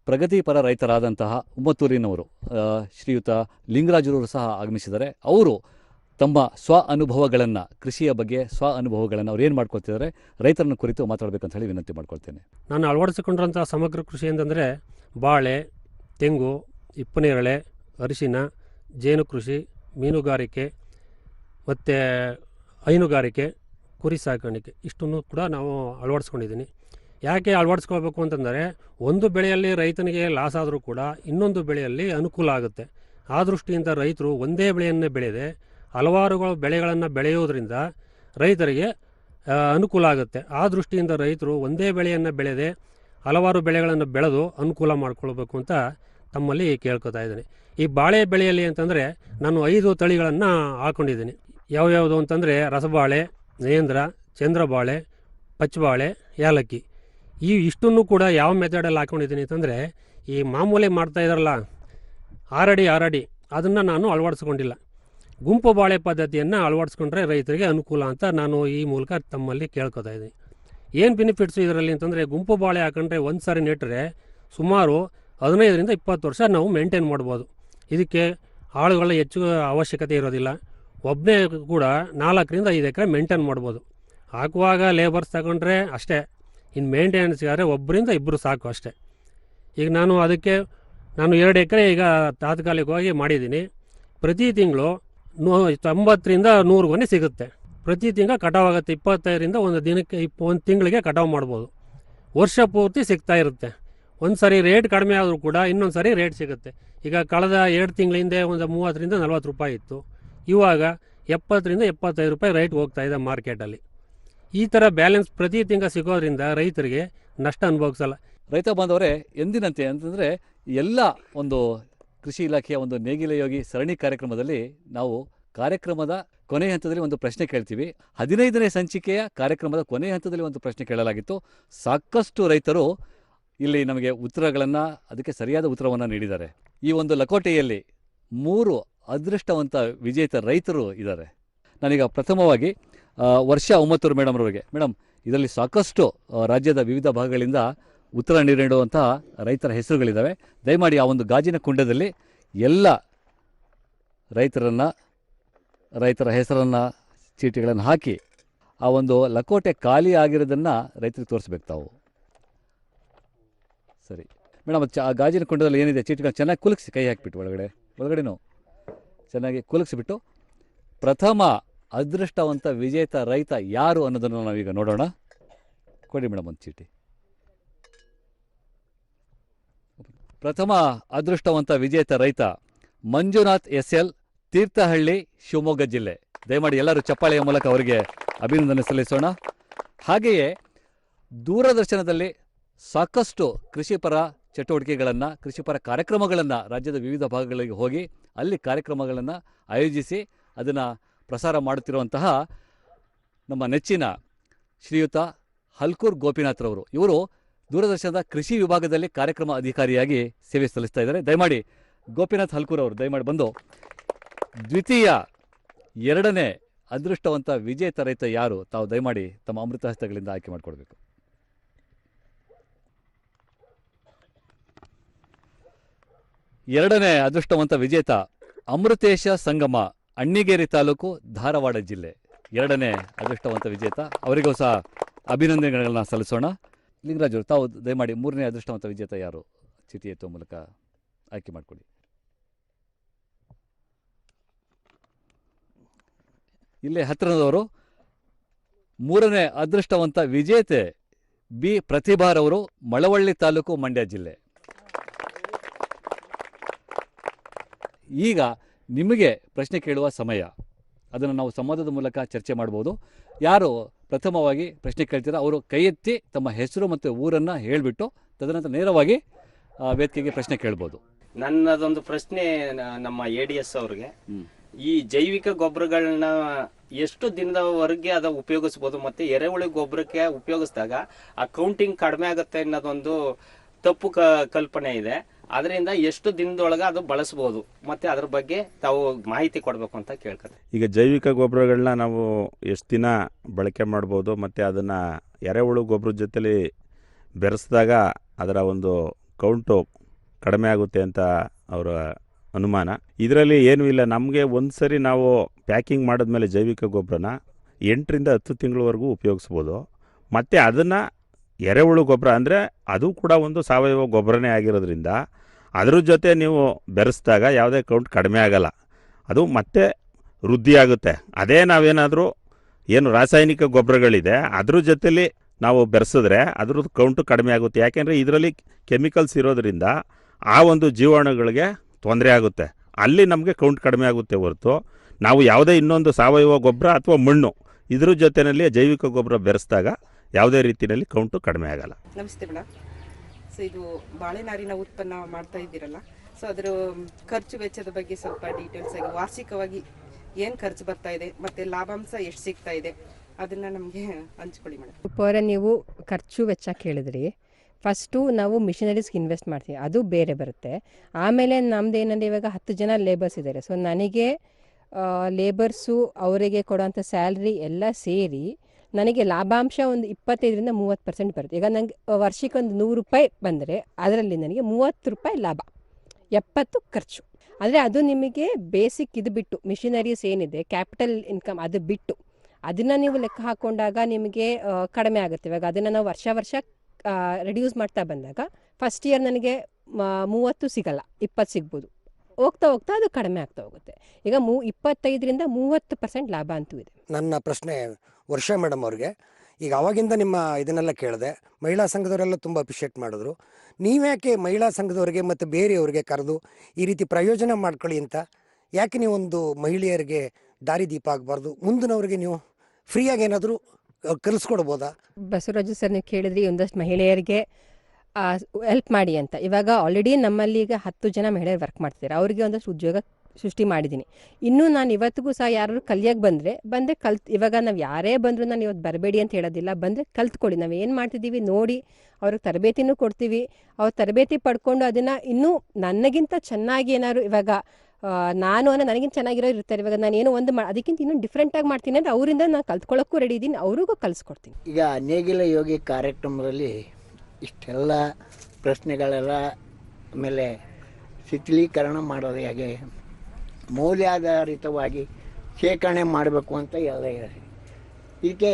ಪ್ರಗತಿಪರ ರೈತರಾದಂತಹ ಉಮ್ಮತ್ತೂರಿನವರು ಶ್ರೀಯುತ ಲಿಂಗರಾಜರವರು ಸಹ ಆಗಮಿಸಿದ್ದಾರೆ. ಅವರು ತಮ್ಮ ಸ್ವ ಅನುಭವಗಳನ್ನು, ಕೃಷಿಯ ಬಗ್ಗೆ ಸ್ವ ಅನುಭವಗಳನ್ನು ಅವ್ರು ಏನು ಮಾಡ್ಕೊಳ್ತಿದ್ದಾರೆ ರೈತರನ್ನು ಕುರಿತು ಮಾತಾಡಬೇಕಂತ ಹೇಳಿ ವಿನಂತಿ ಮಾಡ್ಕೊಳ್ತೇನೆ. ನಾನು ಅಳವಡಿಸಿಕೊಂಡಿರೋಂಥ ಸಮಗ್ರ ಕೃಷಿ ಅಂತಂದರೆ ಬಾಳೆ, ತೆಂಗು, ಇಪ್ಪನೇರಳೆ, ಅರಿಶಿನ, ಜೇನು ಕೃಷಿ, ಮೀನುಗಾರಿಕೆ ಮತ್ತು ಹೈನುಗಾರಿಕೆ, ಕುರಿ ಸಾಕಾಣಿಕೆ ಇಷ್ಟನ್ನು ಕೂಡ ನಾವು ಅಳವಡಿಸ್ಕೊಂಡಿದ್ದೀನಿ. ಯಾಕೆ ಅಳವಡಿಸ್ಕೊಳ್ಬೇಕು ಅಂತಂದರೆ ಒಂದು ಬೆಳೆಯಲ್ಲಿ ರೈತನಿಗೆ ಲಾಸ್ ಆದರೂ ಕೂಡ ಇನ್ನೊಂದು ಬೆಳೆಯಲ್ಲಿ ಅನುಕೂಲ ಆಗುತ್ತೆ. ಆ ದೃಷ್ಟಿಯಿಂದ ರೈತರು ಒಂದೇ ಬೆಳೆಯನ್ನೇ ಬೆಳೆಯದೆ ಹಲವಾರುಗಳು ಬೆಳೆಗಳನ್ನು ಬೆಳೆಯೋದ್ರಿಂದ ರೈತರಿಗೆ ಅನುಕೂಲ ಆಗುತ್ತೆ. ಆ ದೃಷ್ಟಿಯಿಂದ ರೈತರು ಒಂದೇ ಬೆಳೆಯನ್ನು ಬೆಳೆದೆ ಹಲವಾರು ಬೆಳೆಗಳನ್ನು ಬೆಳೆದು ಅನುಕೂಲ ಮಾಡಿಕೊಳ್ಬೇಕು ಅಂತ ತಮ್ಮಲ್ಲಿ ಕೇಳ್ಕೊತಾ ಇದ್ದೀನಿ. ಈ ಬಾಳೆ ಬೆಳೆಯಲ್ಲಿ ಅಂತಂದರೆ ನಾನು ಐದು ತಳಿಗಳನ್ನು ಹಾಕೊಂಡಿದ್ದೀನಿ. ಯಾವ್ಯಾವುದು ಅಂತಂದರೆ ರಸಬಾಳೆ, ನೇಂದ್ರ, ಚಂದ್ರಬಾಳೆ ಪಚ್ಚಬಾಳೆ ಏಲಕ್ಕಿ ಈ ಇಷ್ಟನ್ನು ಕೂಡ ಯಾವ ಮೆಥಡಲ್ಲಿ ಹಾಕೊಂಡಿದ್ದೀನಿ ಅಂತಂದರೆ ಈ ಮಾಮೂಲಿ ಮಾಡ್ತಾ ಇದ್ದಾರಲ್ಲ, ಆರಡಿ ಆರಡಿ, ಅದನ್ನು ನಾನು ಅಳವಡಿಸ್ಕೊಂಡಿಲ್ಲ. ಗುಂಪು ಬಾಳೆ ಪದ್ಧತಿಯನ್ನು ಅಳವಡಿಸ್ಕೊಂಡ್ರೆ ರೈತರಿಗೆ ಅನುಕೂಲ ಅಂತ ನಾನು ಈ ಮೂಲಕ ತಮ್ಮಲ್ಲಿ ಕೇಳ್ಕೊತಾ ಇದ್ದೀನಿ. ಏನು ಬೆನಿಫಿಟ್ಸು ಇದರಲ್ಲಿ ಅಂತಂದರೆ ಗುಂಪು ಬಾಳೆ ಹಾಕೊಂಡ್ರೆ ಒಂದು ಸಾರಿ ನೆಟ್ಟರೆ ಸುಮಾರು ಹದಿನೈದರಿಂದ ಇಪ್ಪತ್ತು ವರ್ಷ ನಾವು ಮೇಂಟೈನ್ ಮಾಡ್ಬೋದು. ಇದಕ್ಕೆ ಆಳುಗಳ ಹೆಚ್ಚು ಅವಶ್ಯಕತೆ ಇರೋದಿಲ್ಲ. ಒಬ್ಬನೇ ಕೂಡ ನಾಲ್ಕರಿಂದ ಐದು ಎಕರೆ ಮೇಂಟೈನ್ ಮಾಡ್ಬೋದು. ಹಾಕುವಾಗ ಲೇಬರ್ಸ್ ತಗೊಂಡ್ರೆ ಅಷ್ಟೇ. ಇನ್ನು ಮೇಂಟೆನೆನ್ಸ್ಗಾದ್ರೆ ಒಬ್ಬರಿಂದ ಇಬ್ಬರು ಸಾಕು ಅಷ್ಟೇ. ಈಗ ನಾನು ಅದಕ್ಕೆ ನಾನು ಎರಡು ಎಕರೆ ಈಗ ತಾತ್ಕಾಲಿಕವಾಗಿ ಮಾಡಿದ್ದೀನಿ. ಪ್ರತಿ ತಿಂಗಳು ನೂ, ತೊಂಬತ್ತರಿಂದ ನೂರು ಗೊನೆ ಸಿಗುತ್ತೆ. ಪ್ರತಿ ತಿಂಗಳು ಕಟಾವ್ ಆಗುತ್ತೆ. ಇಪ್ಪತ್ತೈದರಿಂದ ಒಂದು ದಿನಕ್ಕೆ ಇಪ್ಪ ಒಂದು ತಿಂಗಳಿಗೆ ಕಟಾವು ಮಾಡ್ಬೋದು. ವರ್ಷ ಪೂರ್ತಿ ಸಿಗ್ತಾ ಇರುತ್ತೆ. ಒಂದು ಸರಿ ರೇಟ್ ಕಡಿಮೆ ಆದರೂ ಕೂಡ ಇನ್ನೊಂದು ಸಾರಿ ರೇಟ್ ಸಿಗುತ್ತೆ. ಈಗ ಕಳೆದ ಎರಡು ತಿಂಗಳ ಹಿಂದೆ ಒಂದು ಮೂವತ್ತರಿಂದ ನಲ್ವತ್ತು ರೂಪಾಯಿ ಇತ್ತು. ಇವಾಗ ಎಪ್ಪತ್ತರಿಂದ ಎಪ್ಪತ್ತೈದು ರೂಪಾಯಿ ರೈಟ್ ಹೋಗ್ತಾ ಇದೆ ಮಾರ್ಕೆಟಲ್ಲಿ ಈ ಥರ ಬ್ಯಾಲೆನ್ಸ್ ಪ್ರತಿ ತಿಂಗಳು ಸಿಗೋದ್ರಿಂದ ರೈತರಿಗೆ ನಷ್ಟ ಅನುಭವಿಸಲ್ಲ. ರೈತ ಬಾಂಧವರೇ, ಎಂದಿನಂತೆ ಅಂತಂದರೆ ಎಲ್ಲ ಒಂದು ಕೃಷಿ ಇಲಾಖೆಯ ಒಂದು ನೇಗಿಲ ಯೋಗಿ ಸರಣಿ ಕಾರ್ಯಕ್ರಮದಲ್ಲಿ ನಾವು ಕಾರ್ಯಕ್ರಮದ ಕೊನೆಯ ಹಂತದಲ್ಲಿ ಒಂದು ಪ್ರಶ್ನೆ ಕೇಳ್ತೀವಿ. ಹದಿನೈದನೇ ಸಂಚಿಕೆಯ ಕಾರ್ಯಕ್ರಮದ ಕೊನೆಯ ಹಂತದಲ್ಲಿ ಒಂದು ಪ್ರಶ್ನೆ ಕೇಳಲಾಗಿತ್ತು. ಸಾಕಷ್ಟು ರೈತರು ಇಲ್ಲಿ ನಮಗೆ ಉತ್ತರಗಳನ್ನು, ಅದಕ್ಕೆ ಸರಿಯಾದ ಉತ್ತರವನ್ನು ನೀಡಿದ್ದಾರೆ. ಈ ಒಂದು ಲಕೋಟೆಯಲ್ಲಿ ಮೂರು ಅದೃಷ್ಟವಂತ ವಿಜೇತ ರೈತರು ಇದ್ದಾರೆ. ನಾನೀಗ ಪ್ರಥಮವಾಗಿ ವರ್ಷ ಒಂಬತ್ತೂರು ಮೇಡಮ್ರವರಿಗೆ ಮೇಡಮ್, ಇದರಲ್ಲಿ ಸಾಕಷ್ಟು ರಾಜ್ಯದ ವಿವಿಧ ಭಾಗಗಳಿಂದ ಉತ್ತರ ನೀಡುವಂತಹ ರೈತರ ಹೆಸರುಗಳಿದ್ದಾವೆ ದಯಮಾಡಿ ಆ ಒಂದು ಗಾಜಿನ ಕುಂಡದಲ್ಲಿ ಎಲ್ಲ ರೈತರನ್ನು, ರೈತರ ಹೆಸರನ್ನು, ಚೀಟಿಗಳನ್ನು ಹಾಕಿ ಆ ಒಂದು ಲಕೋಟೆ ಖಾಲಿ ಆಗಿರೋದನ್ನು ರೈತರಿಗೆ ತೋರಿಸ್ಬೇಕು ತಾವು. ಸರಿ. ಮೇಡಮ್ ಚ- ಗಾಜಿನ ಕುಂಡದಲ್ಲಿ ಏನಿದೆ? ಚೀಟಿಗಳನ್ನ ಚೆನ್ನಾಗಿ ಕುಲುಕಿಸಿ, ಕೈ ಹಾಕಿಬಿಟ್ಟು ಒಳಗಡೆ. ಒಳಗಡೆನೂ ಚೆನ್ನಾಗಿ ಕುಲುಕಿಸಿಬಿಟ್ಟು ಪ್ರಥಮ ಅದೃಷ್ಟವಂತ ವಿಜೇತ ರೈತ ಯಾರು ಅನ್ನೋದನ್ನು ನಾವೀಗ ನೋಡೋಣ. ಕೊಡಿ ಮೇಡಮ್ ಒಂದು ಚೀಟಿ. ಪ್ರಥಮ ಅದೃಷ್ಟವಂತ ವಿಜೇತ ರೈತ ಮಂಜುನಾಥ್ ಎಸ್ ಎಲ್ ತೀರ್ಥಹಳ್ಳಿ, ಶಿವಮೊಗ್ಗ ಜಿಲ್ಲೆ. ದಯಮಾಡಿ ಎಲ್ಲರೂ ಚಪ್ಪಾಳೆಯ ಮೂಲಕ ಅವರಿಗೆ ಅಭಿನಂದನೆ ಸಲ್ಲಿಸೋಣ. ಹಾಗೆಯೇ ದೂರದರ್ಶನದಲ್ಲಿ ಸಾಕಷ್ಟು ಕೃಷಿಪರ ಚಟುವಟಿಕೆಗಳನ್ನು, ಕೃಷಿಪರ ಕಾರ್ಯಕ್ರಮಗಳನ್ನು ರಾಜ್ಯದ ವಿವಿಧ ಭಾಗಗಳಿಗೆ ಹೋಗಿ ಅಲ್ಲಿ ಕಾರ್ಯಕ್ರಮಗಳನ್ನು ಆಯೋಜಿಸಿ ಅದನ್ನು ಪ್ರಸಾರ ಮಾಡುತ್ತಿರುವಂತಹ ನಮ್ಮ ನೆಚ್ಚಿನ ಶ್ರೀಯುತ ಹಲ್ಕೂರ್ ಗೋಪಿನಾಥ್ರವರು ಇವರು ದೂರದರ್ಶನದ ಕೃಷಿ ವಿಭಾಗದಲ್ಲಿ ಕಾರ್ಯಕ್ರಮ ಅಧಿಕಾರಿಯಾಗಿ ಸೇವೆ ಸಲ್ಲಿಸ್ತಾ ಇದ್ದಾರೆ. ದಯಮಾಡಿ ಗೋಪಿನಾಥ್ ಹಲ್ಕೂರ್ ಅವರು ದಯಮಾಡಿ ಬಂದು ದ್ವಿತೀಯ ಎರಡನೇ ಅದೃಷ್ಟವಂತ ವಿಜೇತ ರೈತ ಯಾರು? ತಾವು ದಯಮಾಡಿ ತಮ್ಮ ಅಮೃತ ಹಸ್ತಗಳಿಂದ ಆಯ್ಕೆ ಮಾಡಿಕೊಡ್ಬೇಕು. ಎರಡನೇ ಅದೃಷ್ಟವಂತ ವಿಜೇತ ಅಮೃತೇಶ ಸಂಗಮ, ಅಣ್ಣಿಗೇರಿ ತಾಲೂಕು, ಧಾರವಾಡ ಜಿಲ್ಲೆ. ಎರಡನೇ ಅದೃಷ್ಟವಂತ ವಿಜೇತ. ಅವರಿಗೂ ಸಹ ಅಭಿನಂದನೆಗಳನ್ನ ಸಲ್ಲಿಸೋಣ. ಲಿಂಗರಾಜ್ ಅವರು, ತಾವು ದಯಮಾಡಿ ಮೂರನೇ ಅದೃಷ್ಟವಂತ ವಿಜೇತ ಯಾರು? ಚೀಟಿ ಎತ್ತುವ ಮೂಲಕ ಆಯ್ಕೆ ಮಾಡಿಕೊಡಿ ಇಲ್ಲೇ ಹತ್ತಿರದವರು, ಮೂರನೇ ಅದೃಷ್ಟವಂತ ವಿಜೇತೆ ಬಿ. ಪ್ರತಿಭಾರವರು ಮಳವಳ್ಳಿ ತಾಲೂಕು ಮಂಡ್ಯ ಜಿಲ್ಲೆ. ಈಗ ನಿಮಗೆ ಪ್ರಶ್ನೆ ಕೇಳುವ ಸಮಯ. ಅದನ್ನು ನಾವು ಸಂವಾದದ ಮೂಲಕ ಚರ್ಚೆ ಮಾಡ್ಬೋದು. ಯಾರು ಪ್ರಥಮವಾಗಿ ಪ್ರಶ್ನೆ ಕೇಳ್ತೀರಾ? ಅವರು ಕೈ ಎತ್ತಿ ತಮ್ಮ ಹೆಸರು ಮತ್ತು ಊರನ್ನು ಹೇಳಿಬಿಟ್ಟು ತದನಂತರ ನೇರವಾಗಿ ಆ, ವೇದಿಕೆಗೆ ಪ್ರಶ್ನೆ ಕೇಳ್ಬೋದು. ನನ್ನದೊಂದು ಪ್ರಶ್ನೆ ನ- ನಮ್ಮ ಎ ಡಿ ಎಸ್ ಅವ್ರಿಗೆ. ಈ ಜೈವಿಕ ಗೊಬ್ಬರಗಳನ್ನ ಎಷ್ಟು ದಿನದವರೆಗೆ ಅದ ಉಪಯೋಗಿಸ್ಬೋದು ಮತ್ತೆ ಎರೆಹುಳಿ ಗೊಬ್ಬರಕ್ಕೆ ಉಪಯೋಗಿಸಿದಾಗ ಆ ಕೌಂಟಿಂಗ್ ಕಡಿಮೆ ಆಗುತ್ತೆ ಅನ್ನೋದೊಂದು ತಪ್ಪು ಕ ಕಲ್ಪನೆ ಇದೆ. ಅದರಿಂದ ಎಷ್ಟು ದಿನದೊಳಗೆ ಅದು ಬಳಸ್ಬೋದು, ಮತ್ತೆ ಅದ್ರ ಬಗ್ಗೆ ತಾವು ಮಾಹಿತಿ ಕೊಡಬೇಕು ಅಂತ ಕೇಳ್ಕೊತೀನಿ ಈಗ ಜೈವಿಕ ಗೊಬ್ಬರಗಳನ್ನ ನಾವು ಎಷ್ಟು ದಿನ ಬಳಕೆ ಮಾಡ್ಬೋದು, ಮತ್ತು ಅದನ್ನು ಎರೆಹುಳು ಗೊಬ್ಬರದ ಜೊತೆಲಿ ಬೆರೆಸಿದಾಗ ಅದರ ಒಂದು ಕೌಂಟು ಕಡಿಮೆ ಆಗುತ್ತೆ ಅಂತ ಅವರ ಅನುಮಾನ. ಇದರಲ್ಲಿ ಏನೂ ಇಲ್ಲ, ನಮಗೆ ಒಂದು ಸರಿ ನಾವು ಪ್ಯಾಕಿಂಗ್ ಮಾಡಿದ್ಮೇಲೆ ಜೈವಿಕ ಗೊಬ್ಬರನ ಎಂಟರಿಂದ ಹತ್ತು ತಿಂಗಳವರೆಗೂ ಉಪಯೋಗಿಸ್ಬೋದು. ಮತ್ತು ಅದನ್ನು ಎರೆಹುಳು ಗೊಬ್ಬರ ಅಂದರೆ ಅದು ಕೂಡ ಒಂದು ಸಾವಯವ ಗೊಬ್ಬರನೇ ಆಗಿರೋದ್ರಿಂದ ಅದ್ರ ಜೊತೆ ನೀವು ಬೆರೆಸಿದಾಗ ಯಾವುದೇ ಕೌಂಟ್ ಕಡಿಮೆ ಆಗಲ್ಲ. ಅದು ಮತ್ತೆ ವೃದ್ಧಿಯಾಗುತ್ತೆ. ಅದೇ ನಾವೇನಾದರೂ ಏನು ರಾಸಾಯನಿಕ ಗೊಬ್ಬರಗಳಿದೆ, ಅದ್ರ ಜೊತೆಲಿ ನಾವು ಬೆರೆಸಿದ್ರೆ ಅದ್ರದ್ದು ಕೌಂಟು ಕಡಿಮೆ ಆಗುತ್ತೆ. ಯಾಕೆಂದರೆ ಇದರಲ್ಲಿ ಕೆಮಿಕಲ್ಸ್ ಇರೋದ್ರಿಂದ ಆ ಒಂದು ಜೀವಾಣುಗಳಿಗೆ ತೊಂದರೆ ಆಗುತ್ತೆ. ಅಲ್ಲಿ ನಮಗೆ ಕೌಂಟ್ ಕಡಿಮೆ ಆಗುತ್ತೆ ಹೊರತು ನಾವು ಯಾವುದೇ ಇನ್ನೊಂದು ಸಾವಯವ ಗೊಬ್ಬರ ಅಥವಾ ಮಣ್ಣು ಇದ್ರ ಜೊತೆಯಲ್ಲಿ ಜೈವಿಕ ಗೊಬ್ಬರ ಬೆರೆಸಿದಾಗ ಯಾವುದೇ ರೀತಿಯಲ್ಲಿ ಕೌಂಟು ಕಡಿಮೆ ಆಗಲ್ಲ. ನಮಸ್ತೆ ಸೊ ಇದು ಬಾಳೆನಾರಿನ ಉತ್ಪನ್ನ ಮಾಡ್ತಾ ಇದ್ದೀರಲ್ಲ. ಸೊ ಅದರ ಖರ್ಚು ವೆಚ್ಚದ ಬಗ್ಗೆ ಸ್ವಲ್ಪ ಡೀಟೇಲ್ಸ್ ಆಗಿ, ವಾರ್ಷಿಕವಾಗಿ ಏನು ಖರ್ಚು ಬರ್ತಾ ಇದೆ, ಮತ್ತೆ ಲಾಭಾಂಶ ಎಷ್ಟು ಸಿಗ್ತಾ ಇದೆ, ಅದನ್ನ ನಮಗೆ ಹಂಚ್ಕೊಳ್ಳಿ ಮೇಡಮ್. ಉಪಹಾರ ನೀವು ಖರ್ಚು ವೆಚ್ಚ ಕೇಳಿದ್ರಿ. ಫಸ್ಟು ನಾವು ಮಿಷನರೀಸ್ಗೆ ಇನ್ವೆಸ್ಟ್ ಮಾಡ್ತೀವಿ, ಅದು ಬೇರೆ ಬರುತ್ತೆ. ಆಮೇಲೆ ನಮ್ದು ಏನಂದರೆ ಇವಾಗ ಹತ್ತು ಜನ ಲೇಬರ್ಸ್ ಇದ್ದಾರೆ ಸೊ ನನಗೆ ಲೇಬರ್ಸು ಅವರಿಗೆ ಕೊಡೋಂಥ ಸ್ಯಾಲ್ರಿ ಎಲ್ಲ ಸೇರಿ ನನಗೆ ಲಾಭಾಂಶ ಒಂದು ಇಪ್ಪತ್ತೈದರಿಂದ ಮೂವತ್ತು ಪರ್ಸೆಂಟ್ ಬರುತ್ತೆ. ಈಗ ನನಗೆ ವರ್ಷಕ್ಕೆ ಒಂದು ನೂರು ರೂಪಾಯಿ ಬಂದರೆ ಅದರಲ್ಲಿ ನನಗೆ ಮೂವತ್ತು ರೂಪಾಯಿ ಲಾಭ, ಎಪ್ಪತ್ತು ಖರ್ಚು. ಅಂದರೆ ಅದು ನಿಮಗೆ ಬೇಸಿಕ್ ಇದು ಬಿಟ್ಟು, ಮಿಷಿನರೀಸ್ ಏನಿದೆ, ಕ್ಯಾಪಿಟಲ್ ಇನ್ಕಮ್ ಅದು ಬಿಟ್ಟು, ಅದನ್ನು ನೀವು ಲೆಕ್ಕ ಹಾಕ್ಕೊಂಡಾಗ ನಿಮಗೆ ಕಡಿಮೆ ಆಗುತ್ತೆ. ಇವಾಗ ಅದನ್ನು ನಾವು ವರ್ಷ ವರ್ಷ ರೆಡ್ಯೂಸ್ ಮಾಡ್ತಾ ಬಂದಾಗ ಫಸ್ಟ್ ಇಯರ್ ನನಗೆ ಮೂವತ್ತು ಸಿಗಲ್ಲ, ಇಪ್ಪತ್ತು ಸಿಗ್ಬೋದು. ಹೋಗ್ತಾ ಹೋಗ್ತಾ ಅದು ಕಡಿಮೆ ಆಗ್ತಾ ಹೋಗುತ್ತೆ. ಈಗ ಮೂ ಇಪ್ಪತ್ತೈದರಿಂದ ಮೂವತ್ತು ಪರ್ಸೆಂಟ್ ಲಾಭ ಅಂತೂ ಇದೆ. ನನ್ನ ಪ್ರಶ್ನೆ ವರ್ಷ ಮೇಡಮ್ ಅವ್ರಿಗೆ. ಈಗ ಅವಾಗಿಂದ ನಿಮ್ಮ ಇದನ್ನೆಲ್ಲ ಕೇಳಿದೆ ಮಹಿಳಾ ಸಂಘದವರೆಲ್ಲ ತುಂಬ ಅಪ್ರಿಷಿಯೇಟ್ ಮಾಡಿದ್ರು. ನೀವ್ಯಾಕೆ ಮಹಿಳಾ ಸಂಘದವರಿಗೆ ಮತ್ತು ಬೇರೆಯವ್ರಿಗೆ ಕರೆದು ಈ ರೀತಿ ಪ್ರಯೋಜನ ಮಾಡ್ಕೊಳ್ಳಿ ಅಂತ? ಯಾಕೆ ನೀವು ಒಂದು ಮಹಿಳೆಯರಿಗೆ ದಾರಿದೀಪ ಆಗಬಾರ್ದು ಮುಂದಿನವ್ರಿಗೆ ನೀವು ಫ್ರೀಯಾಗಿ ಏನಾದರೂ ಕಲಿಸ್ಕೊಡ್ಬೋದಾ? ಬಸವರಾಜು ಸರ್ ನೀವು ಕೇಳಿದ್ರಿ ಒಂದಷ್ಟು ಮಹಿಳೆಯರಿಗೆ ಹೆಲ್ಪ್ ಮಾಡಿ ಅಂತ. ಇವಾಗ ಆಲ್ರೆಡಿ ನಮ್ಮಲ್ಲಿ ಈಗ ಹತ್ತು ಜನ ಮಹಿಳೆಯರು ವರ್ಕ್ ಮಾಡ್ತಿದ್ದಾರೆ ಅವರಿಗೆ ಒಂದಷ್ಟು ಉದ್ಯೋಗ ಸೃಷ್ಟಿ ಮಾಡಿದ್ದೀನಿ ಇನ್ನೂ ನಾನು ಇವತ್ತಿಗೂ ಸಹ ಯಾರು ಕಲಿಯೋಕೆ ಬಂದರೆ ಬಂದರೆ ಕಲ್ತ್, ಇವಾಗ ನಾವು ಯಾರೇ ಬಂದರೂ ನಾನು ಇವತ್ತು ಬರಬೇಡಿ ಅಂತ ಹೇಳೋದಿಲ್ಲ. ಬಂದರೆ ಕಲ್ತ್ಕೊಳ್ಳಿ ನಾವು ಏನು ಮಾಡ್ತಿದ್ದೀವಿ ನೋಡಿ, ಅವ್ರಿಗೆ ತರಬೇತಿನೂ ಕೊಡ್ತೀವಿ. ಅವ್ರ ತರಬೇತಿ ಪಡ್ಕೊಂಡು ಅದನ್ನು ಇನ್ನೂ ನನಗಿಂತ ಚೆನ್ನಾಗಿ ಏನಾದ್ರು ಇವಾಗ ನಾನು ಅನ್ನೋ ನನಗಿಂತ ಚೆನ್ನಾಗಿರೋ ಇರ್ತಾರೆ. ಇವಾಗ ನಾನು ಏನೋ ಒಂದು ಮಾ, ಅದಕ್ಕಿಂತ ಇನ್ನೂ ಡಿಫ್ರೆಂಟಾಗಿ ಮಾಡ್ತೀನಿ ಅಂದರೆ ಅವರಿಂದ ನಾನು ಕಲ್ತ್ಕೊಳ್ಳೋಕ್ಕೂ ರೆಡಿ ಇದ್ದೀನಿ ಅವ್ರಿಗೂ ಕಲಿಸ್ಕೊಡ್ತೀನಿ. ಈಗ ನೇಗಿಲ ಯೋಗಿ ಕಾರ್ಯಕ್ರಮದಲ್ಲಿ ಇಷ್ಟೆಲ್ಲ ಪ್ರಶ್ನೆಗಳೆಲ್ಲ ಆಮೇಲೆ ಶಿಥಿಲೀಕರಣ ಮಾಡೋದು ಹೇಗೆ? ಮೌಲ್ಯಾಧಾರಿತವಾಗಿ ಶೇಖರಣೆ ಮಾಡಬೇಕು ಅಂತ ಎಲ್ಲ ಹೇಳಿ. ಇದಕ್ಕೆ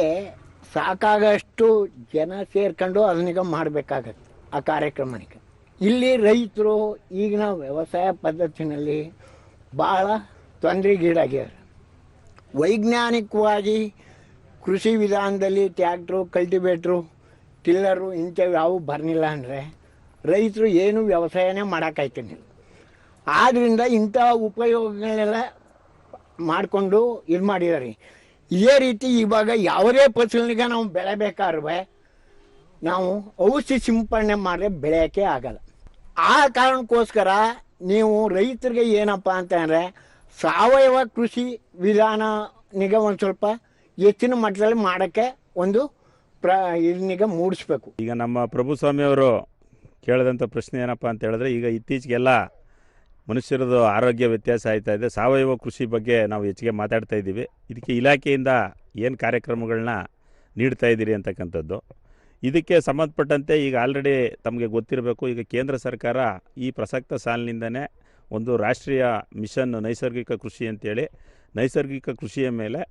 ಸಾಕಾಗಷ್ಟು ಜನ ಸೇರ್ಕೊಂಡು ಅದನ್ನೀಗ ಮಾಡಬೇಕಾಗತ್ತೆ ಆ ಕಾರ್ಯಕ್ರಮಕ್ಕೆ. ಇಲ್ಲಿ ರೈತರು ಈಗಿನ ವ್ಯವಸಾಯ ಪದ್ಧತಿನಲ್ಲಿ ಭಾಳ ತೊಂದರೆಗೀಡಾಗ್ಯಾರ ವೈಜ್ಞಾನಿಕವಾಗಿ ಕೃಷಿ ವಿಧಾನದಲ್ಲಿ ಟ್ಯಾಕ್ಟ್ರು ಕಲ್ಟಿವೇಟ್ರು ಟಿಲ್ಲರು ಇಂಥವು ಯಾವ ಬರಲಿಲ್ಲ ಅಂದರೆ ರೈತರು ಏನು ವ್ಯವಸಾಯನೇ ಮಾಡೋಕ್ಕಾಯ್ತಿರಲಿಲ್ಲ. ಆದ್ದರಿಂದ ಇಂಥ ಉಪಯೋಗಗಳನ್ನೆಲ್ಲ ಮಾಡಿಕೊಂಡು ಇದು ಮಾಡಿದ್ದಾರೆ ಇದೇ ರೀತಿ ಇವಾಗ ಯಾವುದೇ ಫಸಲಿಗೆ ನಾವು ಬೆಳೆಬೇಕಾದ್ರೆ ನಾವು ಔಷಧಿ ಸಿಂಪಡಣೆ ಮಾಡಿದ್ರೆ ಬೆಳೆಯೋಕ್ಕೆ ಆಗಲ್ಲ. ಆ ಕಾರಣಕ್ಕೋಸ್ಕರ ನೀವು ರೈತರಿಗೆ ಏನಪ್ಪ ಅಂತಂದರೆ ಸಾವಯವ ಕೃಷಿ ವಿಧಾನನಿಗೆ ಒಂದು ಸ್ವಲ್ಪ ಹೆಚ್ಚಿನ ಮಟ್ಟದಲ್ಲಿ ಮಾಡೋಕ್ಕೆ ಒಂದು ಪ್ರ ಇದನ್ನೀಗ ಮೂಡಿಸ್ಬೇಕು. ಈಗ ನಮ್ಮ ಪ್ರಭು ಪ್ರಭುಸ್ವಾಮಿಯವರು ಕೇಳಿದಂಥ ಪ್ರಶ್ನೆ ಏನಪ್ಪ ಅಂತ ಹೇಳಿದ್ರೆ, ಈಗ ಇತ್ತೀಚೆಗೆಲ್ಲ ಮನುಷ್ಯರದು ಆರೋಗ್ಯ ವ್ಯತ್ಯಾಸ ಆಯ್ತಾ ಇದೆ. ಸಾವಯವ ಕೃಷಿ ಬಗ್ಗೆ ನಾವು ಹೆಚ್ಚಿಗೆ ಮಾತಾಡ್ತಾ ಇದ್ದೀವಿ. ಇದಕ್ಕೆ ಇಲಾಖೆಯಿಂದ ಏನು ಕಾರ್ಯಕ್ರಮಗಳನ್ನ ನೀಡ್ತಾ ಇದ್ದೀರಿ ಅಂತಕ್ಕಂಥದ್ದು. ಇದಕ್ಕೆ ಸಂಬಂಧಪಟ್ಟಂತೆ ಈಗ ಆಲ್ರೆಡಿ ತಮಗೆ ಗೊತ್ತಿರಬೇಕು, ಈಗ ಕೇಂದ್ರ ಸರ್ಕಾರ ಈ ಪ್ರಸಕ್ತ ಸಾಲಿನಿಂದನೇ ಒಂದು ರಾಷ್ಟ್ರೀಯ ಮಿಷನ್ ನೈಸರ್ಗಿಕ ಕೃಷಿ ಅಂತೇಳಿ, ನೈಸರ್ಗಿಕ ಕೃಷಿಯ ಮೇಲೆ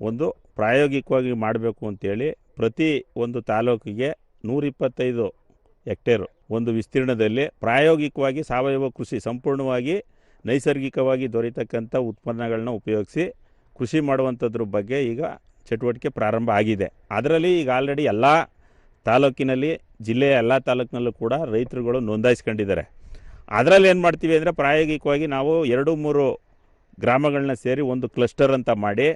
ಒಂದು ಪ್ರಾಯೋಗಿಕವಾಗಿ ಮಾಡಬೇಕು ಅಂತೇಳಿ ಪ್ರತಿ ಒಂದು ತಾಲೂಕಿಗೆ ನೂರಿಪ್ಪತ್ತೈದು ಹೆಕ್ಟೇರು ಒಂದು ವಿಸ್ತೀರ್ಣದಲ್ಲಿ ಪ್ರಾಯೋಗಿಕವಾಗಿ ಸಾವಯವ ಕೃಷಿ ಸಂಪೂರ್ಣವಾಗಿ ನೈಸರ್ಗಿಕವಾಗಿ ದೊರೆತಕ್ಕಂಥ ಉತ್ಪನ್ನಗಳನ್ನ ಉಪಯೋಗಿಸಿ ಕೃಷಿ ಮಾಡುವಂಥದ್ರ ಬಗ್ಗೆ ಈಗ ಚಟುವಟಿಕೆ ಪ್ರಾರಂಭ ಆಗಿದೆ. ಅದರಲ್ಲಿ ಈಗ ಆಲ್ರೆಡಿ ಎಲ್ಲ ತಾಲೂಕಿನಲ್ಲಿ, ಜಿಲ್ಲೆಯ ಎಲ್ಲ ತಾಲೂಕಿನಲ್ಲೂ ಕೂಡ ರೈತರುಗಳು ನೋಂದಾಯಿಸ್ಕೊಂಡಿದ್ದಾರೆ. ಅದರಲ್ಲಿ ಏನು ಮಾಡ್ತೀವಿ ಅಂದರೆ ಪ್ರಾಯೋಗಿಕವಾಗಿ ನಾವು ಎರಡು ಮೂರು ಗ್ರಾಮಗಳನ್ನ ಸೇರಿ ಒಂದು ಕ್ಲಸ್ಟರ್ ಅಂತ ಮಾಡಿ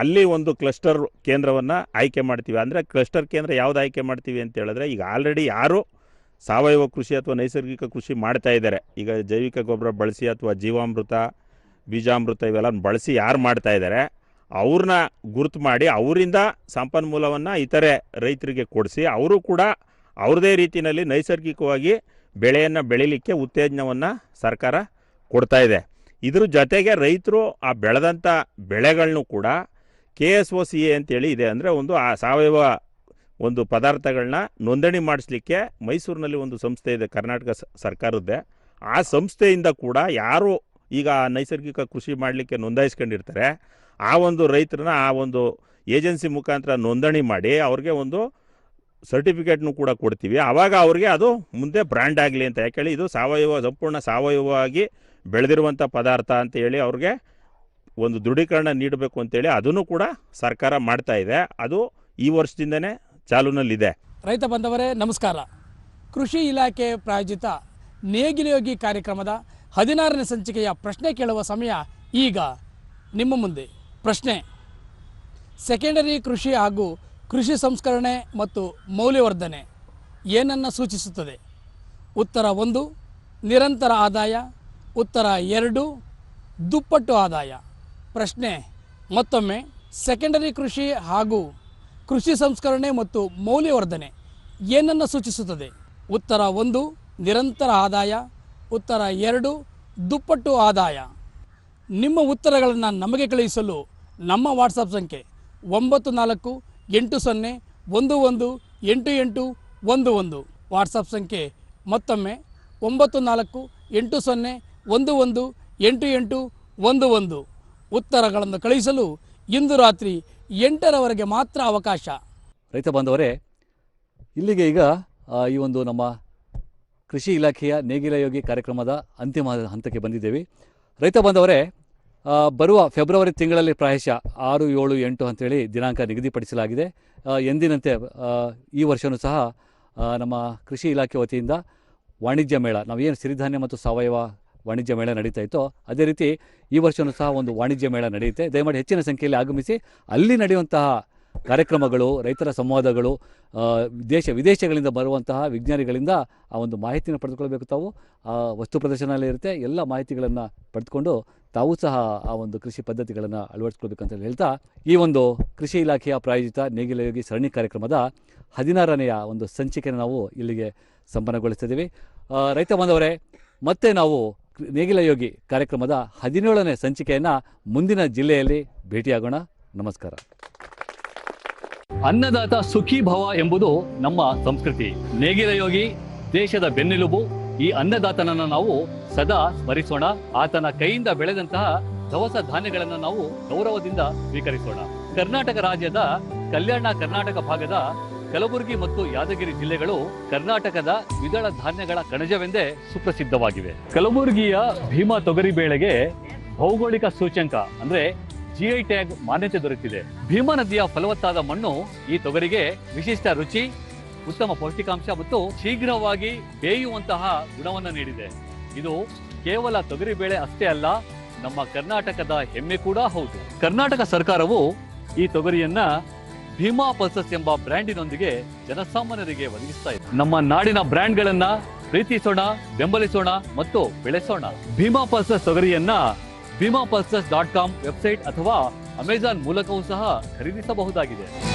ಅಲ್ಲಿ ಒಂದು ಕ್ಲಸ್ಟರ್ ಕೇಂದ್ರವನ್ನು ಆಯ್ಕೆ ಮಾಡ್ತೀವಿ. ಅಂದರೆ ಕ್ಲಸ್ಟರ್ ಕೇಂದ್ರ ಯಾವ್ದು ಆಯ್ಕೆ ಮಾಡ್ತೀವಿ ಅಂತ ಹೇಳಿದ್ರೆ, ಈಗ ಆಲ್ರೆಡಿ ಯಾರು ಸಾವಯವ ಕೃಷಿ ಅಥವಾ ನೈಸರ್ಗಿಕ ಕೃಷಿ ಮಾಡ್ತಾ ಇದ್ದಾರೆ. ಈಗ ಜೈವಿಕ ಗೊಬ್ಬರ ಬಳಸಿ ಅಥವಾ ಜೀವಾಮೃತ, ಬೀಜಾಮೃತ ಇವೆಲ್ಲ ಬಳಸಿ ಯಾರು ಮಾಡ್ತಾ ಇದ್ದಾರೆ ಅವ್ರನ್ನ ಗುರುತು ಮಾಡಿ ಅವರಿಂದ ಸಂಪನ್ಮೂಲವನ್ನು ಇತರೆ ರೈತರಿಗೆ ಕೊಡಿಸಿ ಅವರು ಕೂಡ ಅವ್ರದೇ ರೀತಿಯಲ್ಲಿ ನೈಸರ್ಗಿಕವಾಗಿ ಬೆಳೆಯನ್ನು ಬೆಳಿಲಿಕ್ಕೆ ಉತ್ತೇಜನವನ್ನು ಸರ್ಕಾರ ಕೊಡ್ತಾ ಇದೆ. ಇದ್ರ ಜೊತೆಗೆ ರೈತರು ಆ ಬೆಳೆದಂಥ ಬೆಳೆಗಳನ್ನು ಕೂಡ K S O C A ಅಂತೇಳಿ ಇದೆ ಅಂದರೆ ಒಂದು ಆ ಸಾವಯವ ಒಂದು ಪದಾರ್ಥಗಳನ್ನ ನೋಂದಣಿ ಮಾಡಿಸ್ಲಿಕ್ಕೆ ಮೈಸೂರಿನಲ್ಲಿ ಒಂದು ಸಂಸ್ಥೆ ಇದೆ, ಕರ್ನಾಟಕ ಸರ್ಕಾರದ್ದೇ. ಆ ಸಂಸ್ಥೆಯಿಂದ ಕೂಡ ಯಾರು ಈಗ ನೈಸರ್ಗಿಕ ಕೃಷಿ ಮಾಡಲಿಕ್ಕೆ ನೋಂದಾಯಿಸ್ಕೊಂಡಿರ್ತಾರೆ, ಆ ಒಂದು ರೈತರನ್ನ ಆ ಒಂದು ಏಜೆನ್ಸಿ ಮುಖಾಂತರ ನೋಂದಣಿ ಮಾಡಿ ಅವ್ರಿಗೆ ಒಂದು ಸರ್ಟಿಫಿಕೇಟ್ನು ಕೂಡ ಕೊಡ್ತೀವಿ. ಆವಾಗ ಅವ್ರಿಗೆ ಅದು ಮುಂದೆ ಬ್ರ್ಯಾಂಡ್ ಆಗಲಿ ಅಂತ. ಯಾಕೇಳಿ ಇದು ಸಾವಯವ, ಸಂಪೂರ್ಣ ಸಾವಯವವಾಗಿ ಬೆಳೆದಿರುವಂಥ ಪದಾರ್ಥ ಅಂತ ಹೇಳಿ ಅವ್ರಿಗೆ ಒಂದು ದೃಢೀಕರಣ ನೀಡಬೇಕು ಅಂತೇಳಿ ಅದನ್ನು ಕೂಡ ಸರ್ಕಾರ ಮಾಡ್ತಾ ಇದೆ. ಅದು ಈ ವರ್ಷದಿಂದನೇ ಚಾಲುನಲ್ಲಿದೆ. ರೈತ ಬಂಧವರೇ, ನಮಸ್ಕಾರ. ಕೃಷಿ ಇಲಾಖೆ ಪ್ರಾಯೋಜಿತ ನೇಗಿಲಯೋಗಿ ಕಾರ್ಯಕ್ರಮದ ಹದಿನಾರನೇ ಸಂಚಿಕೆಯ ಪ್ರಶ್ನೆ ಕೇಳುವ ಸಮಯ ಈಗ. ನಿಮ್ಮ ಮುಂದೆ ಪ್ರಶ್ನೆ. ಸೆಕೆಂಡರಿ ಕೃಷಿ ಹಾಗೂ ಕೃಷಿ ಸಂಸ್ಕರಣೆ ಮತ್ತು ಮೌಲ್ಯವರ್ಧನೆ ಏನನ್ನು ಸೂಚಿಸುತ್ತದೆ? ಉತ್ತರ ಒಂದು, ನಿರಂತರ ಆದಾಯ. ಉತ್ತರ ಎರಡು, ದುಪ್ಪಟ್ಟು ಆದಾಯ. ಪ್ರಶ್ನೆ ಮತ್ತೊಮ್ಮೆ. ಸೆಕೆಂಡರಿ ಕೃಷಿ ಹಾಗೂ ಕೃಷಿ ಸಂಸ್ಕರಣೆ ಮತ್ತು ಮೌಲ್ಯವರ್ಧನೆ ಏನನ್ನು ಸೂಚಿಸುತ್ತದೆ? ಉತ್ತರ ಒಂದು, ನಿರಂತರ ಆದಾಯ. ಉತ್ತರ ಎರಡು, ದುಪ್ಪಟ್ಟು ಆದಾಯ. ನಿಮ್ಮ ಉತ್ತರಗಳನ್ನು ನಮಗೆ ಕಳುಹಿಸಲು ನಮ್ಮ ವಾಟ್ಸಪ್ ಸಂಖ್ಯೆ ಒಂಬತ್ತು ನಾಲ್ಕು ಎಂಟು ಸೊನ್ನೆ ಒಂದು ಒಂದು ಎಂಟು ಎಂಟು ಒಂದು ಒಂದು. ವಾಟ್ಸಪ್ ಸಂಖ್ಯೆ ಮತ್ತೊಮ್ಮೆ ಒಂಬತ್ತು ನಾಲ್ಕು ಎಂಟು ಸೊನ್ನೆ ಒಂದು ಒಂದು ಎಂಟು ಎಂಟು ಒಂದು ಒಂದು. ಉತ್ತರಗಳನ್ನು ಕಳಿಸಲು ಇಂದು ರಾತ್ರಿ ಎಂಟರವರೆಗೆ ಮಾತ್ರ ಅವಕಾಶ. ರೈತ ಬಾಂಧವರೇ, ಇಲ್ಲಿಗೆ ಈಗ ಈ ಒಂದು ನಮ್ಮ ಕೃಷಿ ಇಲಾಖೆಯ ನೇಗಿಲ ಯೋಗಿ ಕಾರ್ಯಕ್ರಮದ ಅಂತಿಮ ಹಂತಕ್ಕೆ ಬಂದಿದ್ದೇವೆ. ರೈತ ಬಾಂಧವರೇ ಬರುವ ಫೆಬ್ರವರಿ ತಿಂಗಳಲ್ಲಿ ಪ್ರಾಯಶಃ ಆರು, ಏಳು, ಎಂಟು ಅಂತೇಳಿ ದಿನಾಂಕ ನಿಗದಿಪಡಿಸಲಾಗಿದೆ. ಎಂದಿನಂತೆ ಈ ವರ್ಷವೂ ಸಹ ನಮ್ಮ ಕೃಷಿ ಇಲಾಖೆ ವತಿಯಿಂದ ವಾಣಿಜ್ಯ ಮೇಳ, ನಾವೇನು ಸಿರಿಧಾನ್ಯ ಮತ್ತು ಸಾವಯವ ವಾಣಿಜ್ಯ ಮೇಳ ನಡೀತಾ ಇತ್ತು. ಅದೇ ರೀತಿ ಈ ವರ್ಷವೂ ಸಹ ಒಂದು ವಾಣಿಜ್ಯ ಮೇಳ ನಡೆಯುತ್ತೆ. ದಯಮಾಡಿ ಹೆಚ್ಚಿನ ಸಂಖ್ಯೆಯಲ್ಲಿ ಆಗಮಿಸಿ. ಅಲ್ಲಿ ನಡೆಯುವಂತಹ ಕಾರ್ಯಕ್ರಮಗಳು, ರೈತರ ಸಂವಾದಗಳು ದೇಶ ವಿದೇಶಗಳಿಂದ ಬರುವಂತಹ ವಿಜ್ಞಾನಿಗಳಿಂದ ಆ ಒಂದು ಮಾಹಿತಿಯನ್ನು ಪಡೆದುಕೊಳ್ಬೇಕು ತಾವು. ಆ, ವಸ್ತು ಪ್ರದರ್ಶನದಲ್ಲಿ ಇರುತ್ತೆ. ಎಲ್ಲ ಮಾಹಿತಿಗಳನ್ನು ಪಡೆದುಕೊಂಡು ತಾವು ಸಹ ಆ ಒಂದು ಕೃಷಿ ಪದ್ಧತಿಗಳನ್ನು ಅಳವಡಿಸ್ಕೊಳ್ಬೇಕಂತ ಹೇಳ್ತಾ, ಈ ಒಂದು ಕೃಷಿ ಇಲಾಖೆಯ ಪ್ರಾಯೋಜಿತ ನೇಗಿಲಯೋಗಿ ಸರಣಿ ಕಾರ್ಯಕ್ರಮದ ಹದಿನಾರನೆಯ ಒಂದು ಸಂಚಿಕೆಯನ್ನು ನಾವು ಇಲ್ಲಿಗೆ ಸಂಪನ್ನಗೊಳಿಸ್ತಿದ್ದೀವಿ ರೈತ ಬಾಂಧವರೇ, ಮತ್ತೆ ನಾವು ನೇಗಿಲಯೋಗಿ ಕಾರ್ಯಕ್ರಮದ ಹದಿನೇಳನೇ ಸಂಚಿಕೆಯನ್ನು ಮುಂದಿನ ಜಿಲ್ಲೆಯಲ್ಲಿ ಭೇಟಿಯಾಗೋಣ. ನಮಸ್ಕಾರ. ಅನ್ನದಾತ ಸುಖಿ ಭವ ಎಂಬುದು ನಮ್ಮ ಸಂಸ್ಕೃತಿ. ನೇಗಿಲ ಯೋಗಿ, ದೇಶದ ಬೆನ್ನೆಲುಬು. ಈ ಅನ್ನದಾತನನ್ನ ನಾವು ಸದಾ ಸ್ಮರಿಸೋಣ. ಆತನ ಕೈಯಿಂದ ಬೆಳೆದಂತಹ ದವಸ ಧಾನ್ಯಗಳನ್ನು ನಾವು ಗೌರವದಿಂದ ಸ್ವೀಕರಿಸೋಣ. ಕರ್ನಾಟಕ ರಾಜ್ಯದ ಕಲ್ಯಾಣ ಕರ್ನಾಟಕ ಭಾಗದ ಕಲಬುರಗಿ ಮತ್ತು ಯಾದಗಿರಿ ಜಿಲ್ಲೆಗಳು ಕರ್ನಾಟಕದ ದ್ವಿದಳ ಧಾನ್ಯಗಳ ಕಣಜವೆಂದೇ ಸುಪ್ರಸಿದ್ಧವಾಗಿವೆ. ಕಲಬುರಗಿಯ ಭೀಮಾ ತೊಗರಿ ಬೇಳೆಗೆ ಭೌಗೋಳಿಕ ಸೂಚ್ಯಂಕ, ಅಂದ್ರೆ ಜಿಐ ಟ್ಯಾಗ್ ಮಾನ್ಯತೆ ದೊರೆತಿದೆ. ಭೀಮಾ ನದಿಯ ಫಲವತ್ತಾದ ಮಣ್ಣು ಈ ತೊಗರಿಗೆ ವಿಶಿಷ್ಟ ರುಚಿ, ಉತ್ತಮ ಪೌಷ್ಟಿಕಾಂಶ ಮತ್ತು ಶೀಘ್ರವಾಗಿ ಬೇಯುವಂತಹ ಗುಣವನ್ನು ನೀಡಿದೆ. ಇದು ಕೇವಲ ತೊಗರಿ ಬೇಳೆ ಅಷ್ಟೇ ಅಲ್ಲ, ನಮ್ಮ ಕರ್ನಾಟಕದ ಹೆಮ್ಮೆ ಕೂಡ ಹೌದು. ಕರ್ನಾಟಕ ಸರ್ಕಾರವು ಈ ತೊಗರಿಯನ್ನ ಭೀಮಾ ಪಲ್ಸಸ್ ಎಂಬ ಬ್ರ್ಯಾಂಡಿನೊಂದಿಗೆ ಜನಸಾಮಾನ್ಯರಿಗೆ ಒದಗಿಸ್ತಾ ಇದೆ. ನಮ್ಮ ನಾಡಿನ ಬ್ರ್ಯಾಂಡ್ಗಳನ್ನ ಪ್ರೀತಿಸೋಣ, ಬೆಂಬಲಿಸೋಣ ಮತ್ತು ಬೆಳೆಸೋಣ. Bhima pulses ತೊಗರಿಯನ್ನ Bhima pulses dot com website ಅಥವಾ ಅಮೆಜಾನ್ ಮೂಲಕವೂ ಸಹ ಖರೀದಿಸಬಹುದಾಗಿದೆ.